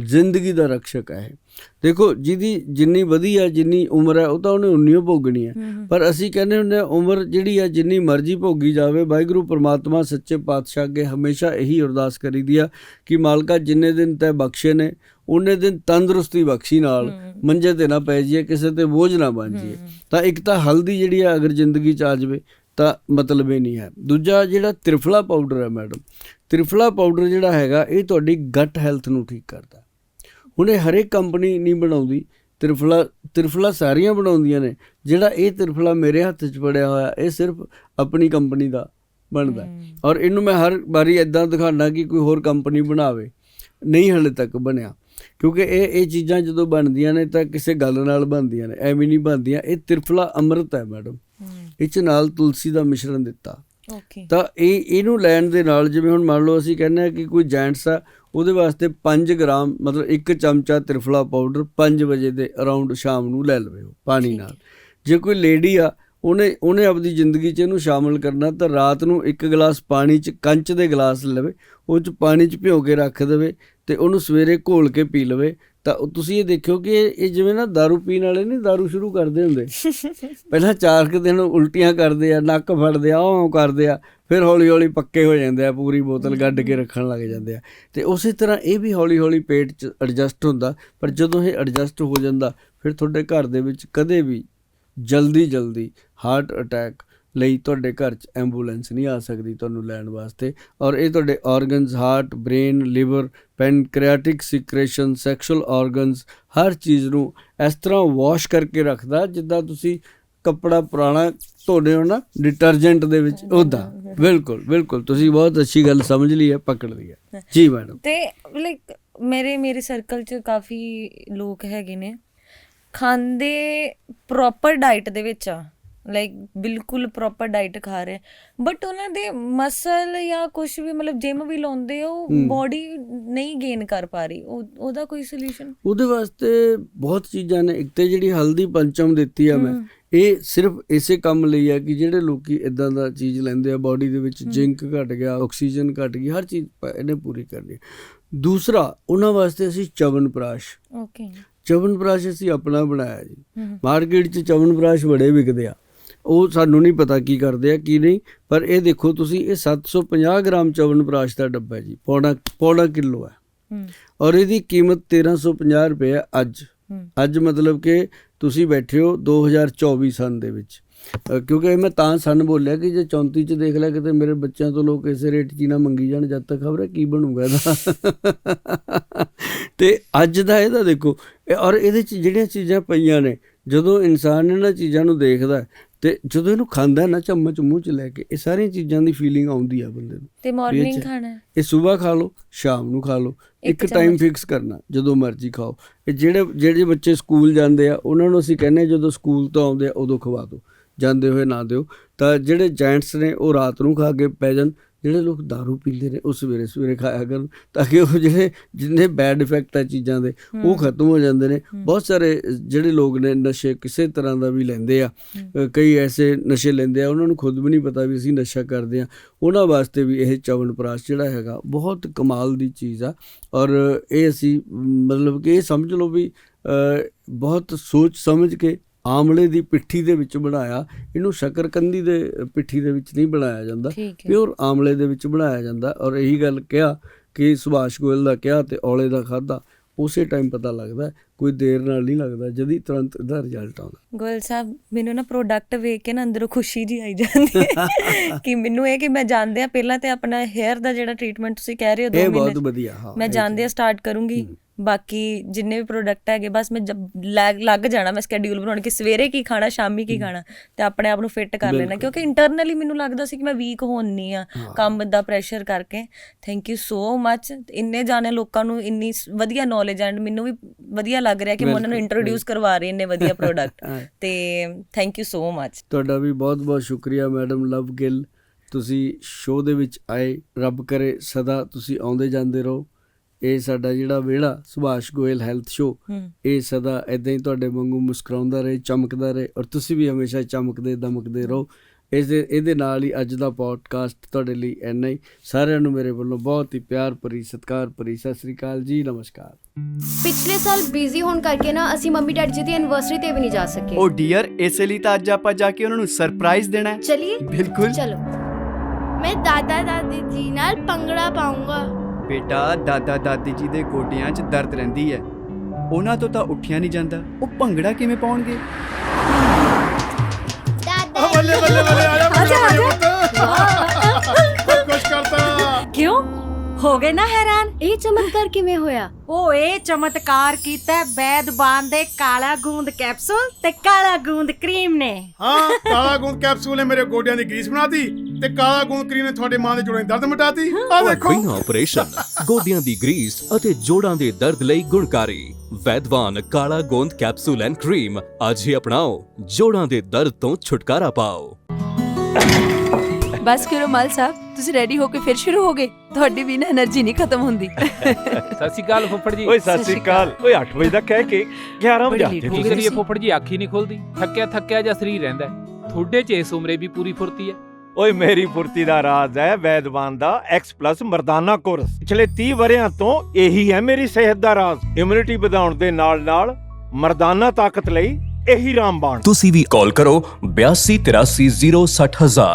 ਜ਼ਿੰਦਗੀ ਦਾ ਰਕਸ਼ਕ ਹੈ। ਦੇਖੋ ਜਿਹਦੀ ਜਿੰਨੀ ਵਧੀਆ ਜਿੰਨੀ ਉਮਰ ਹੈ ਉਹ ਤਾਂ ਉਹਨੇ ਉਨੀ ਭੋਗਣੀ ਹੈ। ਹੂੰ ਪਰ ਅਸੀਂ ਕਹਿੰਦੇ ਹੁੰਦੇ ਹਾਂ ਉਮਰ ਜਿਹੜੀ ਆ ਜਿੰਨੀ ਮਰਜ਼ੀ ਭੋਗੀ ਜਾਵੇ ਵਾਹਿਗੁਰੂ ਪ੍ਰਮਾਤਮਾ ਸੱਚੇ ਪਾਤਸ਼ਾਹ ਅੱਗੇ ਹਮੇਸ਼ਾ ਇਹੀ ਅਰਦਾਸ ਕਰੀਦੀ ਆ ਕਿ ਮਾਲਕਾ ਜਿੰਨੇ ਦਿਨ ਤੈ ਬਖਸ਼ੇ ਨੇ ਉਹਨੇ ਦਿਨ ਤੰਦਰੁਸਤੀ ਬਖਸ਼ੀ ਨਾਲ। ਮੰਜੇ ਤੇ ਨਾ ਪੈ ਜਾਈਏ ਕਿਸੇ ਤੇ ਬੋਝ ਨਾ ਬਣ ਜਾਈਏ। ਤਾਂ ਇੱਕ ਤਾਂ ਹਲਦੀ ਜਿਹੜੀ ਆ ਅਗਰ ਜ਼ਿੰਦਗੀ ਚ ਆ ਜਾਵੇ ਤਾਂ ਮਤਲਬ ਹੀ ਨਹੀਂ ਹੈ। ਦੂਜਾ ਜਿਹੜਾ ਤ੍ਰਿਫਲਾ ਪਾਊਡਰ ਹੈ ਮੈਡਮ ਤ੍ਰਿਫਲਾ ਪਾਊਡਰ ਜਿਹੜਾ ਹੈਗਾ ਇਹ ਤੁਹਾਡੀ ਗਟ ਹੈਲਥ ਨੂੰ ਠੀਕ ਕਰਦਾ। ਹੁਣ ਇਹ ਹਰੇਕ ਕੰਪਨੀ ਨਹੀਂ ਬਣਾਉਂਦੀ ਤ੍ਰਿਫਲਾ ਤ੍ਰਿਫਲਾ ਸਾਰੀਆਂ ਬਣਾਉਂਦੀਆਂ ਨੇ। ਜਿਹੜਾ ਇਹ ਤ੍ਰਿਫਲਾ ਮੇਰੇ ਹੱਥ 'ਚ ਪੜਿਆ ਹੋਇਆ ਇਹ ਸਿਰਫ ਆਪਣੀ ਕੰਪਨੀ ਦਾ ਬਣਦਾ। ਔਰ ਇਹਨੂੰ ਮੈਂ ਹਰ ਵਾਰੀ ਇਦਾਂ ਦਿਖਾਣਾ ਕਿ ਕੋਈ ਹੋਰ ਕੰਪਨੀ ਬਣਾਵੇ। ਨਹੀਂ ਹਲੇ ਤੱਕ ਬਣਿਆ। ਕਿਉਂਕਿ ਇਹ ਇਹ ਚੀਜ਼ਾਂ ਜਦੋਂ ਬਣਦੀਆਂ ਨੇ ਤਾਂ ਕਿਸੇ ਗੱਲ ਨਾਲ ਬਣਦੀਆਂ ਨੇ ਐਵੇਂ ਨਹੀਂ ਬਣਦੀਆਂ। ਇਹ ਤ੍ਰਿਫਲਾ ਅੰਮ੍ਰਿਤ ਹੈ ਮੈਡਮ। ਇਹ 'ਚ ਨਾਲ ਤੁਲਸੀ ਦਾ ਮਿਸ਼ਰਣ ਦਿੱਤਾ। ਓਕੇ। ਤਾਂ ਇਹ ਇਹਨੂੰ ਲੈਣ ਦੇ ਨਾਲ ਜਿਵੇਂ ਹੁਣ ਮੰਨ ਲਓ ਅਸੀਂ ਕਹਿੰਦੇ ਆ ਕਿ ਕੋਈ ਜੈਂਟਸ ਆ ਉਹਦੇ ਵਾਸਤੇ 5 ਗ੍ਰਾਮ ਮਤਲਬ ਇੱਕ ਚਮਚਾ ਤ੍ਰਿਫਲਾ ਪਾਊਡਰ 5 ਵਜੇ ਦੇ ਅਰਾਊਂਡ ਸ਼ਾਮ ਨੂੰ ਲੈ ਲਵੇ ਉਹ ਪਾਣੀ ਨਾਲ। ਜੇ ਕੋਈ ਲੇਡੀ ਆ ਉਹਨੇ ਉਹਨੇ ਆਪਣੀ ਜ਼ਿੰਦਗੀ 'ਚ ਇਹਨੂੰ ਸ਼ਾਮਲ ਕਰਨਾ ਤਾਂ ਰਾਤ ਨੂੰ ਇੱਕ ਗਲਾਸ ਪਾਣੀ 'ਚ ਕੰਚ ਦੇ ਗਲਾਸ ਲਵੇ ਉਹ 'ਚ ਪਾਣੀ 'ਚ ਭਿਓ ਕੇ ਰੱਖ ਦੇਵੇ ਤੇ ਉਹਨੂੰ ਸਵੇਰੇ ਘੋਲ ਕੇ ਪੀ ਲਵੇ ਤਾਂ ਉਹ ਤੁਸੀਂ ਇਹ ਦੇਖਿਓ ਕਿ ਇਹ ਇਹ ਜਿਵੇਂ ਨਾ दारू ਪੀਣ ਵਾਲੇ ਨਹੀਂ दारू ਸ਼ੁਰੂ ਕਰਦੇ ਹੁੰਦੇ ਪਹਿਲਾਂ ਚਾਰ ਕੁ ਦਿਨ ਉਲਟੀਆਂ ਕਰਦੇ ਆ ਨੱਕ ਫੜਦੇ ਆ ਉਹ ਕਰਦੇ ਆ ਫਿਰ ਹੌਲੀ ਹੌਲੀ ਪੱਕੇ ਹੋ ਜਾਂਦੇ ਆ ਪੂਰੀ ਬੋਤਲ ਗੱਡ ਕੇ ਰੱਖਣ ਲੱਗ ਜਾਂਦੇ ਆ ਤੇ ਉਸੇ ਤਰ੍ਹਾਂ ਇਹ ਵੀ ਹੌਲੀ ਹੌਲੀ ਪੇਟ 'ਚ ਐਡਜਸਟ ਹੁੰਦਾ ਪਰ ਜਦੋਂ ਇਹ ਐਡਜਸਟ ਹੋ ਜਾਂਦਾ ਫਿਰ ਤੁਹਾਡੇ ਘਰ ਦੇ ਵਿੱਚ ਕਦੇ ਵੀ ਜਲਦੀ ਜਲਦੀ ਹਾਰਟ ਅਟੈਕ ਲਈ ਤੁਹਾਡੇ ਘਰ 'ਚ ਐਂਬੂਲੈਂਸ ਨਹੀਂ ਆ ਸਕਦੀ ਤੁਹਾਨੂੰ ਲੈਣ ਵਾਸਤੇ। ਔਰ ਇਹ ਤੁਹਾਡੇ organs heart brain liver pancreatic secretion sexual organs ਹਰ ਚੀਜ਼ ਨੂੰ ਇਸ ਤਰ੍ਹਾਂ ਵਾਸ਼ ਕਰਕੇ ਰੱਖਦਾ ਜਿੱਦਾਂ ਤੁਸੀਂ ਕੱਪੜਾ ਪੁਰਾਣਾ ਧੋਦੇ ਹੋ ਨਾ ਡਿਟਰਜੈਂਟ ਦੇ ਵਿੱਚ ਉਹਦਾ ਬਿਲਕੁਲ। ਬਿਲਕੁਲ ਤੁਸੀਂ ਬਹੁਤ ਅੱਛੀ ਗੱਲ ਸਮਝ ਲਈ ਹੈ ਪਕੜ ਲਈ ਹੈ। ਜੀ ਮੈਡਮ। ਤੇ ਲਾਈਕ ਮੇਰੇ ਮੇਰੇ ਸਰਕਲ 'ਚ ਕਾਫੀ ਲੋਕ ਹੈਗੇ ਨੇ। ਖਾਂਦੇ ਪ੍ਰੋਪਰ ਡਾਈਟ ਦੇ ਵਿੱਚ ਆ। ਲਾਈਕ ਬਿਲਕੁਲ ਪ੍ਰੋਪਰ ਡਾਈਟ ਖਾ ਰਹੇ ਬਟ ਉਹਨਾਂ ਦੇ ਮਸਲ ਜਾਂ ਕੁਝ ਵੀ ਮਤਲਬ ਜਿਮ ਵੀ ਲਾਉਂਦੇ ਉਹ। ਬਾਡੀ ਨਹੀਂ ਗੇਨ ਕਰ ਪਾ ਰਹੀ। ਉਹ ਉਹਦਾ ਕੋਈ ਸੋਲੂਸ਼ਨ ਉਹਦੇ ਵਾਸਤੇ ਬਹੁਤ ਚੀਜ਼ਾਂ ਨੇ। ਇੱਕ ਤੇ ਜਿਹੜੀ ਹਲਦੀ ਪੰਚਮ ਦਿੱਤੀ ਆ ਮੈਂ। ਇਹ ਸਿਰਫ ਇਸੇ ਕੰਮ ਲਈ ਆ ਕਿ ਜਿਹੜੇ ਲੋਕੀ ਇਦਾਂ ਦਾ ਚੀਜ਼ ਲੈਂਦੇ ਆ ਬਾਡੀ ਦੇ ਵਿੱਚ ਜ਼ਿੰਕ ਘਟ ਗਿਆ ਆਕਸੀਜਨ ਘਟ ਗਈ ਹਰ ਚੀਜ਼ ਇਹਨੇ ਪੂਰੀ ਕਰਨੀ। ਦੂਸਰਾ ਉਹਨਾਂ ਵਾਸਤੇ ਅਸੀਂ ਚਵਨਪ੍ਰਾਸ਼ ਓਕੇ ਚਵਨਪ੍ਰਾਸ਼ ਅਸੀਂ ਆਪਣਾ ਬਣਾਇਆ ਜੀ। ਮਾਰਕੀਟ 'ਚ ਚਵਨਪ੍ਰਾਸ਼ ਬੜੇ ਵਿਕਦੇ ਆ। ਉਹ ਸਾਨੂੰ ਨਹੀਂ ਪਤਾ ਕੀ ਕਰਦੇ ਆ ਕੀ ਨਹੀਂ। ਪਰ ਇਹ ਦੇਖੋ ਤੁਸੀਂ ਇਹ 750 ਗ੍ਰਾਮ ਚਵਨਪ੍ਰਾਸ਼ ਦਾ ਡੱਬਾ ਜੀ। ਪੌਣਾ ਪੌਣਾ ਕਿਲੋ ਹੈ। ਔਰ ਇਹਦੀ ਕੀਮਤ 1350 ਰੁਪਏ ਹੈ ਅੱਜ। ਅੱਜ ਮਤਲਬ ਕਿ ਤੁਸੀਂ ਬੈਠੇ ਹੋ 2024 ਸਨ ਦੇ ਵਿੱਚ। ਕਿਉਂਕਿ ਇਹ ਮੈਂ ਤਾਂ ਸਨ ਬੋਲਿਆ ਕਿ ਜੇ 34 ਚ ਦੇਖ ਲਿਆ ਕਿਤੇ ਮੇਰੇ ਬੱਚਿਆਂ ਤੋਂ ਲੋਕ ਇਸੇ ਰੇਟ 'ਚ ਹੀ ਨਾ ਮੰਗੀ ਜਾਣ ਜਦ ਤੱਕ ਖਬਰ ਹੈ ਕੀ ਬਣੂਗਾ ਇਹਦਾ। ਤੇ ਅੱਜ ਦਾ ਇਹਦਾ ਦੇਖੋ ਔਰ ਇਹਦੇ 'ਚ ਜਿਹੜੀਆਂ ਚੀਜ਼ਾਂ ਪਈਆਂ ਨੇ ਜਦੋਂ ਇਨਸਾਨ ਇਹਨਾਂ ਚੀਜ਼ਾਂ ਨੂੰ ਦੇਖਦਾ ਹੈ, ਤੇ ਜਦੋਂ ਇਹਨੂੰ ਖਾਂਦਾ ਨਾ ਚਮਚ ਮੂੰਹ 'ਚ ਲੈ ਕੇ ਇਹ ਸਾਰੀਆਂ ਚੀਜ਼ਾਂ ਦੀ ਫੀਲਿੰਗ ਆਉਂਦੀ ਆ ਬੰਦੇ ਨੂੰ। ਤੇ ਮਾਰਨਿੰਗ ਖਾਣਾ। ਹੈ ਇਹ ਸਵੇਰ ਖਾ ਲਓ ਸ਼ਾਮ ਨੂੰ ਖਾ ਲਓ ਇੱਕ ਟਾਈਮ। ਫਿਕਸ ਕਰਨਾ ਜਦੋਂ ਮਰਜ਼ੀ ਖਾਓ। ਇਹ ਜਿਹੜੇ ਜਿਹੜੇ ਬੱਚੇ ਸਕੂਲ ਜਾਂਦੇ ਆ ਉਹਨਾਂ ਨੂੰ ਅਸੀਂ ਕਹਿੰਦੇ ਜਦੋਂ ਸਕੂਲ ਤੋਂ ਆਉਂਦੇ ਆ ਉਦੋਂ ਖਵਾ ਦਿਓ। ਜਾਂਦੇ ਹੋਏ ਨਾ ਦਿਓ। ਤਾਂ ਜਿਹੜੇ ਜੈਂਟਸ ਨੇ ਉਹ ਰਾਤ ਨੂੰ ਖਾ ਕੇ ਪੈ ਜਾਣ ਜਿਹੜੇ ਲੋਕ दारू ਪੀਂਦੇ ਨੇ ਉਹ ਸਵੇਰੇ ਸਵੇਰੇ ਖਾਇਆ ਕਰਨ ਤਾਂ ਕਿ ਉਹ ਜਿਹੜੇ ਜਿੰਨੇ ਬੈਡ ਇਫੈਕਟ ਆ ਚੀਜ਼ਾਂ ਦੇ ਉਹ। ਖਤਮ ਹੋ ਜਾਂਦੇ ਨੇ। ਬਹੁਤ ਸਾਰੇ ਜਿਹੜੇ ਲੋਕ ਨੇ ਨਸ਼ੇ ਕਿਸੇ ਤਰ੍ਹਾਂ ਦਾ ਵੀ ਲੈਂਦੇ ਆ ਕਈ ਐਸੇ ਨਸ਼ੇ ਲੈਂਦੇ ਆ ਉਹਨਾਂ ਨੂੰ ਖੁਦ ਵੀ ਨਹੀਂ ਪਤਾ ਵੀ ਅਸੀਂ ਨਸ਼ਾ ਕਰਦੇ ਆ। ਉਹਨਾਂ ਵਾਸਤੇ ਵੀ ਇਹ ਚਵਨਪ੍ਰਾਸ਼ ਜਿਹੜਾ ਹੈਗਾ ਬਹੁਤ ਕਮਾਲ ਦੀ ਚੀਜ਼ ਆ। ਔਰ ਇਹ ਅਸੀਂ ਮਤਲਬ ਕਿ ਇਹ ਸਮਝ ਲਓ ਵੀ ਬਹੁਤ ਸੋਚ ਸਮਝ ਕੇ ਆਮਲੇ ਦੀ ਪਿੱਠੀ ਦੇ ਵਿੱਚ ਬਣਾਇਆ ਇਹਨੂੰ ਸ਼ਕਰਕੰਦੀ ਦੇ ਪਿੱਠੀ ਦੇ ਵਿੱਚ ਨਹੀਂ ਬਣਾਇਆ ਜਾਂਦਾ। ਪਿਓਰ ਆਮਲੇ ਦੇ ਵਿੱਚ ਬਣਾਇਆ ਜਾਂਦਾ ਔਰ ਇਹੀ ਗੱਲ ਕਿਹਾ ਕਿ ਸੁਭਾਸ਼ ਗੋਇਲ ਦਾ ਕਿਹਾ ਤੇ ਔਲੇ ਦਾ ਖਾਦਾ ਉਸੇ ਟਾਈਮ ਪਤਾ ਲੱਗਦਾ ਕੋਈ ਦੇਰ ਨਾਲ ਨਹੀਂ ਲੱਗਦਾ ਜਦੀ ਤੁਰੰਤ ਇਹਦਾ ਰਿਜ਼ਲਟ ਆਉਂਦਾ। ਗੋਇਲ ਸਾਹਿਬ ਮੈਨੂੰ ਨਾ ਪ੍ਰੋਡਕਟ ਵੇਖ ਕੇ ਨਾ ਅੰਦਰੋਂ ਖੁਸ਼ੀ ਜੀ ਆਈ ਜਾਂਦੀ ਕਿ ਮੈਨੂੰ ਇਹ ਕਿ ਮੈਂ ਜਾਣਦੇ ਆ ਪਹਿਲਾਂ ਤੇ ਆਪਣਾ ਹੇਅਰ ਦਾ ਜਿਹੜਾ ਟ੍ਰੀਟਮੈਂਟ ਤੁਸੀਂ ਕਹਿ ਰਹੇ ਹੋ ਇਹ 2 ਬਹੁਤ ਮਹੀਨੇ ਵਧੀਆ ਹਾਂ ਮੈਂ ਜਾਣਦੇ ਆ ਸਟਾਰਟ ਕਰੂੰਗੀ। ਬਾਕੀ ਜਿੰਨੇ ਵੀ ਪ੍ਰੋਡਕਟ ਹੈਗੇ ਬਸ ਮੈਂ ਲੱਗ ਲੱਗ ਜਾਣਾ ਮੈਂ ਸਕੇਡਿਊਲ ਬਣਾਉਣ ਕਿ ਸਵੇਰੇ ਕੀ ਖਾਣਾ ਸ਼ਾਮੀ ਕੀ ਖਾਣਾ ਤੇ ਆਪਣੇ ਆਪ ਨੂੰ ਫਿੱਟ ਕਰ ਲੈਣਾ। ਕਿਉਂਕਿ ਇੰਟਰਨਲੀ ਮੈਨੂੰ ਲੱਗਦਾ ਸੀ ਕਿ ਮੈਂ ਵੀਕ ਹੋਣੀ ਆ ਹਾਂ। ਕੰਮ ਦਾ ਪ੍ਰੈਸ਼ਰ ਕਰਕੇ। ਥੈਂਕ ਯੂ ਸੋ ਮੱਚ ਇੰਨੇ ਜਾਣੇ ਲੋਕਾਂ ਨੂੰ ਇੰਨੀ ਵਧੀਆ ਨੌਲੇਜ ਐਂਡ ਮੈਨੂੰ ਵੀ ਵਧੀਆ ਲੱਗ ਰਿਹਾ ਕਿ ਮੈਂ ਉਹਨਾਂ ਨੂੰ ਇੰਟਰੋਡਿਊਸ ਕਰਵਾ ਰਹੀ ਇੰਨੇ ਵਧੀਆ ਪ੍ਰੋਡਕਟ। ਤੇ ਥੈਂਕ ਯੂ ਸੋ ਮੱਚ ਤੁਹਾਡਾ ਵੀ ਬਹੁਤ ਬਹੁਤ ਸ਼ੁਕਰੀਆ ਮੈਡਮ ਲਵ ਗਿੱਲ। ਤੁਸੀਂ ਸ਼ੋਅ ਦੇ ਵਿੱਚ ਆਏ ਰੱਬ ਕਰੇ ਸਦਾ ਤੁਸੀਂ ਆਉਂਦੇ ਜਾਂਦੇ ਰਹੋ। ਇਹ ਸਾਡਾ ਜਿਹੜਾ ਵਿਹੜਾ ਸੁਭਾਸ਼ ਗੋਇਲ ਹੈਲਥ ਹੂੰ। ਇਹ ਸਦਾ ਇਦਾਂ ਹੀ ਤੁਹਾਡੇ ਵਾਂਗੂ ਮੁਸਕਰਾਉਂਦਾ ਰਹੇ ਚਮਕਦਾ ਰਹੇ ਔਰ ਤੁਸੀਂ ਵੀ ਹਮੇਸ਼ਾ ਚਮਕਦੇ ਦਮਕਦੇ ਰਹੋ। ਇਸ ਦੇ ਇਹਦੇ ਨਾਲ ਹੀ ਅੱਜ ਦਾ ਪੋਡਕਾਸਟ ਤੁਹਾਡੇ ਲਈ ਇੰਨਾ ਹੀ। ਸਾਰਿਆਂ ਨੂੰ ਮੇਰੇ ਵੱਲੋਂ ਬਹੁਤ ਹੀ ਪਿਆਰ ਭਰੀ ਸਤਿਕਾਰ ਭਰੀ ਸਤਿ ਸ੍ਰੀ ਅਕਾਲ ਜੀ ਨਮਸਕਾਰ। ਪਿਛਲੇ ਸਾਲ ਬਿਜ਼ੀ ਹੋਣ ਕਰਕੇ ਨਾ ਅਸੀਂ ਮੰਮੀ ਡੈਡੀ ਜੀ ਦੀ ਐਨਵਰਸਰੀ ਤੇ ਵੀ ਨਹੀਂ ਜਾ ਸਕੇ। ਉਹ ਡੀਅਰ ਇਸੇ ਲਈ ਤਾਂ ਅੱਜ ਆਪਾਂ ਜਾ ਕੇ ਉਹਨਾਂ ਨੂੰ ਸਰਪ੍ਰਾਈਜ਼ ਦੇਣਾ ਹੈ। ਚਲਿਏ। ਬਿਲਕੁਲ। ਚਲੋ। ਮੈਂ ਦਾਦਾ ਦਾਦੀ ਜੀ ਨਾਲ ਪੰਗੜਾ ਪਾਉਂਗਾ ਬੇਟਾ ਦਾਦਾ ਦਾਦੀ ਜੀ ਦੇ ਗੋਡਿਆਂ 'ਚ ਦਰਦ ਰਹਿੰਦੀ ਹੈ। ਉਹਨਾਂ ਤੋਂ ਤਾਂ ਉੱਠਿਆ ਨਹੀਂ ਜਾਂਦਾ। ਉਹ ਭੰਗੜਾ ਕਿਵੇਂ ਪਾਉਣਗੇ? ਦਾਦਾ ਬੱਲੇ ਬੱਲੇ ਬੱਲੇ ਆ ਜਾ ਕਰਤਾ ਕਿਉਂ ਹੋ ਗਏ ਨਾ ਹੈਰਾਨ? ਇਹ ਚਮਤਕਾਰ ਕਿਵੇਂ ਹੋਇਆ? ਉਹ ਇਹ ਚਮਤਕਾਰ ਕੀਤਾ ਹੈ ਵੈਦਵਾਨ ਦੇ ਕਾਲਾ ਗੂੰਦ ਕੈਪਸੂਲ ਤੇ ਕਾਲਾ ਗੂੰਦ ਕਰੀਮ ਨੇ। ਹਾਂ ਕਾਲਾ ਗੂੰਦ ਕੈਪਸੂਲ ਨੇ ਮੇਰੇ ਗੋਡਿਆਂ ਦੀ ਗਰੀਸ ਬਣਾਤੀ ਤੇ ਕਾਲਾ ਗੂੰਦ ਕਰੀਮ ਨੇ ਤੁਹਾਡੇ ਮਾਂ ਦੇ ਜੋੜਾਂ ਦੀ ਦਰਦ ਮਿਟਾਤੀ। ਆ ਦੇਖੋ। ਬਿਨਾ ਆਪਰੇਸ਼ਨ ਗੋਡਿਆਂ ਦੀ ਗਰੀਸ ਅਤੇ ਜੋੜਾਂ ਦੇ ਦਰਦ ਲਈ ਗੁਣਕਾਰੀ। ਵੈਦਵਾਨ ਕਾਲਾ ਗੋਂਦ ਕੈਪਸੂਲ ਐਂਡ ਕਰੀਮ ਅੱਜ ਹੀ ਅਪਣਾਓ। ਜੋੜਾਂ ਦੇ ਦਰਦ ਤੋਂ ਛੁਟਕਾਰਾ ਪਾਓ। ਬਸ ਕਰੋ ਮਲ ਸਾਹਿਬ ਤੁਸੀਂ ਰੈਡੀ ਹੋ ਕੇ ਫਿਰ ਸ਼ੁਰੂ ਹੋ ਗਏ? ਤੁਹਾਡੀ ਵੀ ਨਾ એનર્ਜੀ ਨਹੀਂ ਖਤਮ ਹੁੰਦੀ। ਸਤਿ ਸ਼੍ਰੀ ਫੁੱਫੜ ਜੀ। ਓਏ ਸਤਿ ਸ਼੍ਰੀ ਓਏ 8 ਵਜੇ ਦਾ ਕਹਿ ਕੇ 11 ਵਜੇ ਆਤੇ ਕੀ ਕਰੀਏ ਫੁੱਫੜ ਜੀ ਅੱਖ ਹੀ ਨਹੀਂ ਖੁੱਲਦੀ। ਥੱਕਿਆ ਥੱਕਿਆ ਜਿਹਾ ਸਰੀਰ ਰਹਿੰਦਾ ਥੋੜੇ ਚ ਇਸ ਉਮਰੇ ਵੀ ਪੂਰੀ ਫੁਰਤੀ ਹੈ? ਓਏ ਮੇਰੀ ਫੁਰਤੀ ਦਾ ਰਾਜ ਹੈ ਵੈਦਵਾਨ ਦਾ X+ ਮਰਦਾਨਾ ਕੋਰਸ। ਪਿਛਲੇ 30 ਵਰਿਆਂ ਤੋਂ ਇਹੀ ਹੈ ਮੇਰੀ ਸਿਹਤ ਦਾ ਰਾਜ। ਇਮਿਊਨਿਟੀ ਵਧਾਉਣ ਦੇ ਨਾਲ-ਨਾਲ ਮਰਦਾਨਾ ਤਾਕਤ ਲਈ ਇਹੀ ਰਾਮਬਾਣ। ਤੁਸੀਂ ਵੀ ਕਾਲ ਕਰੋ 8283060000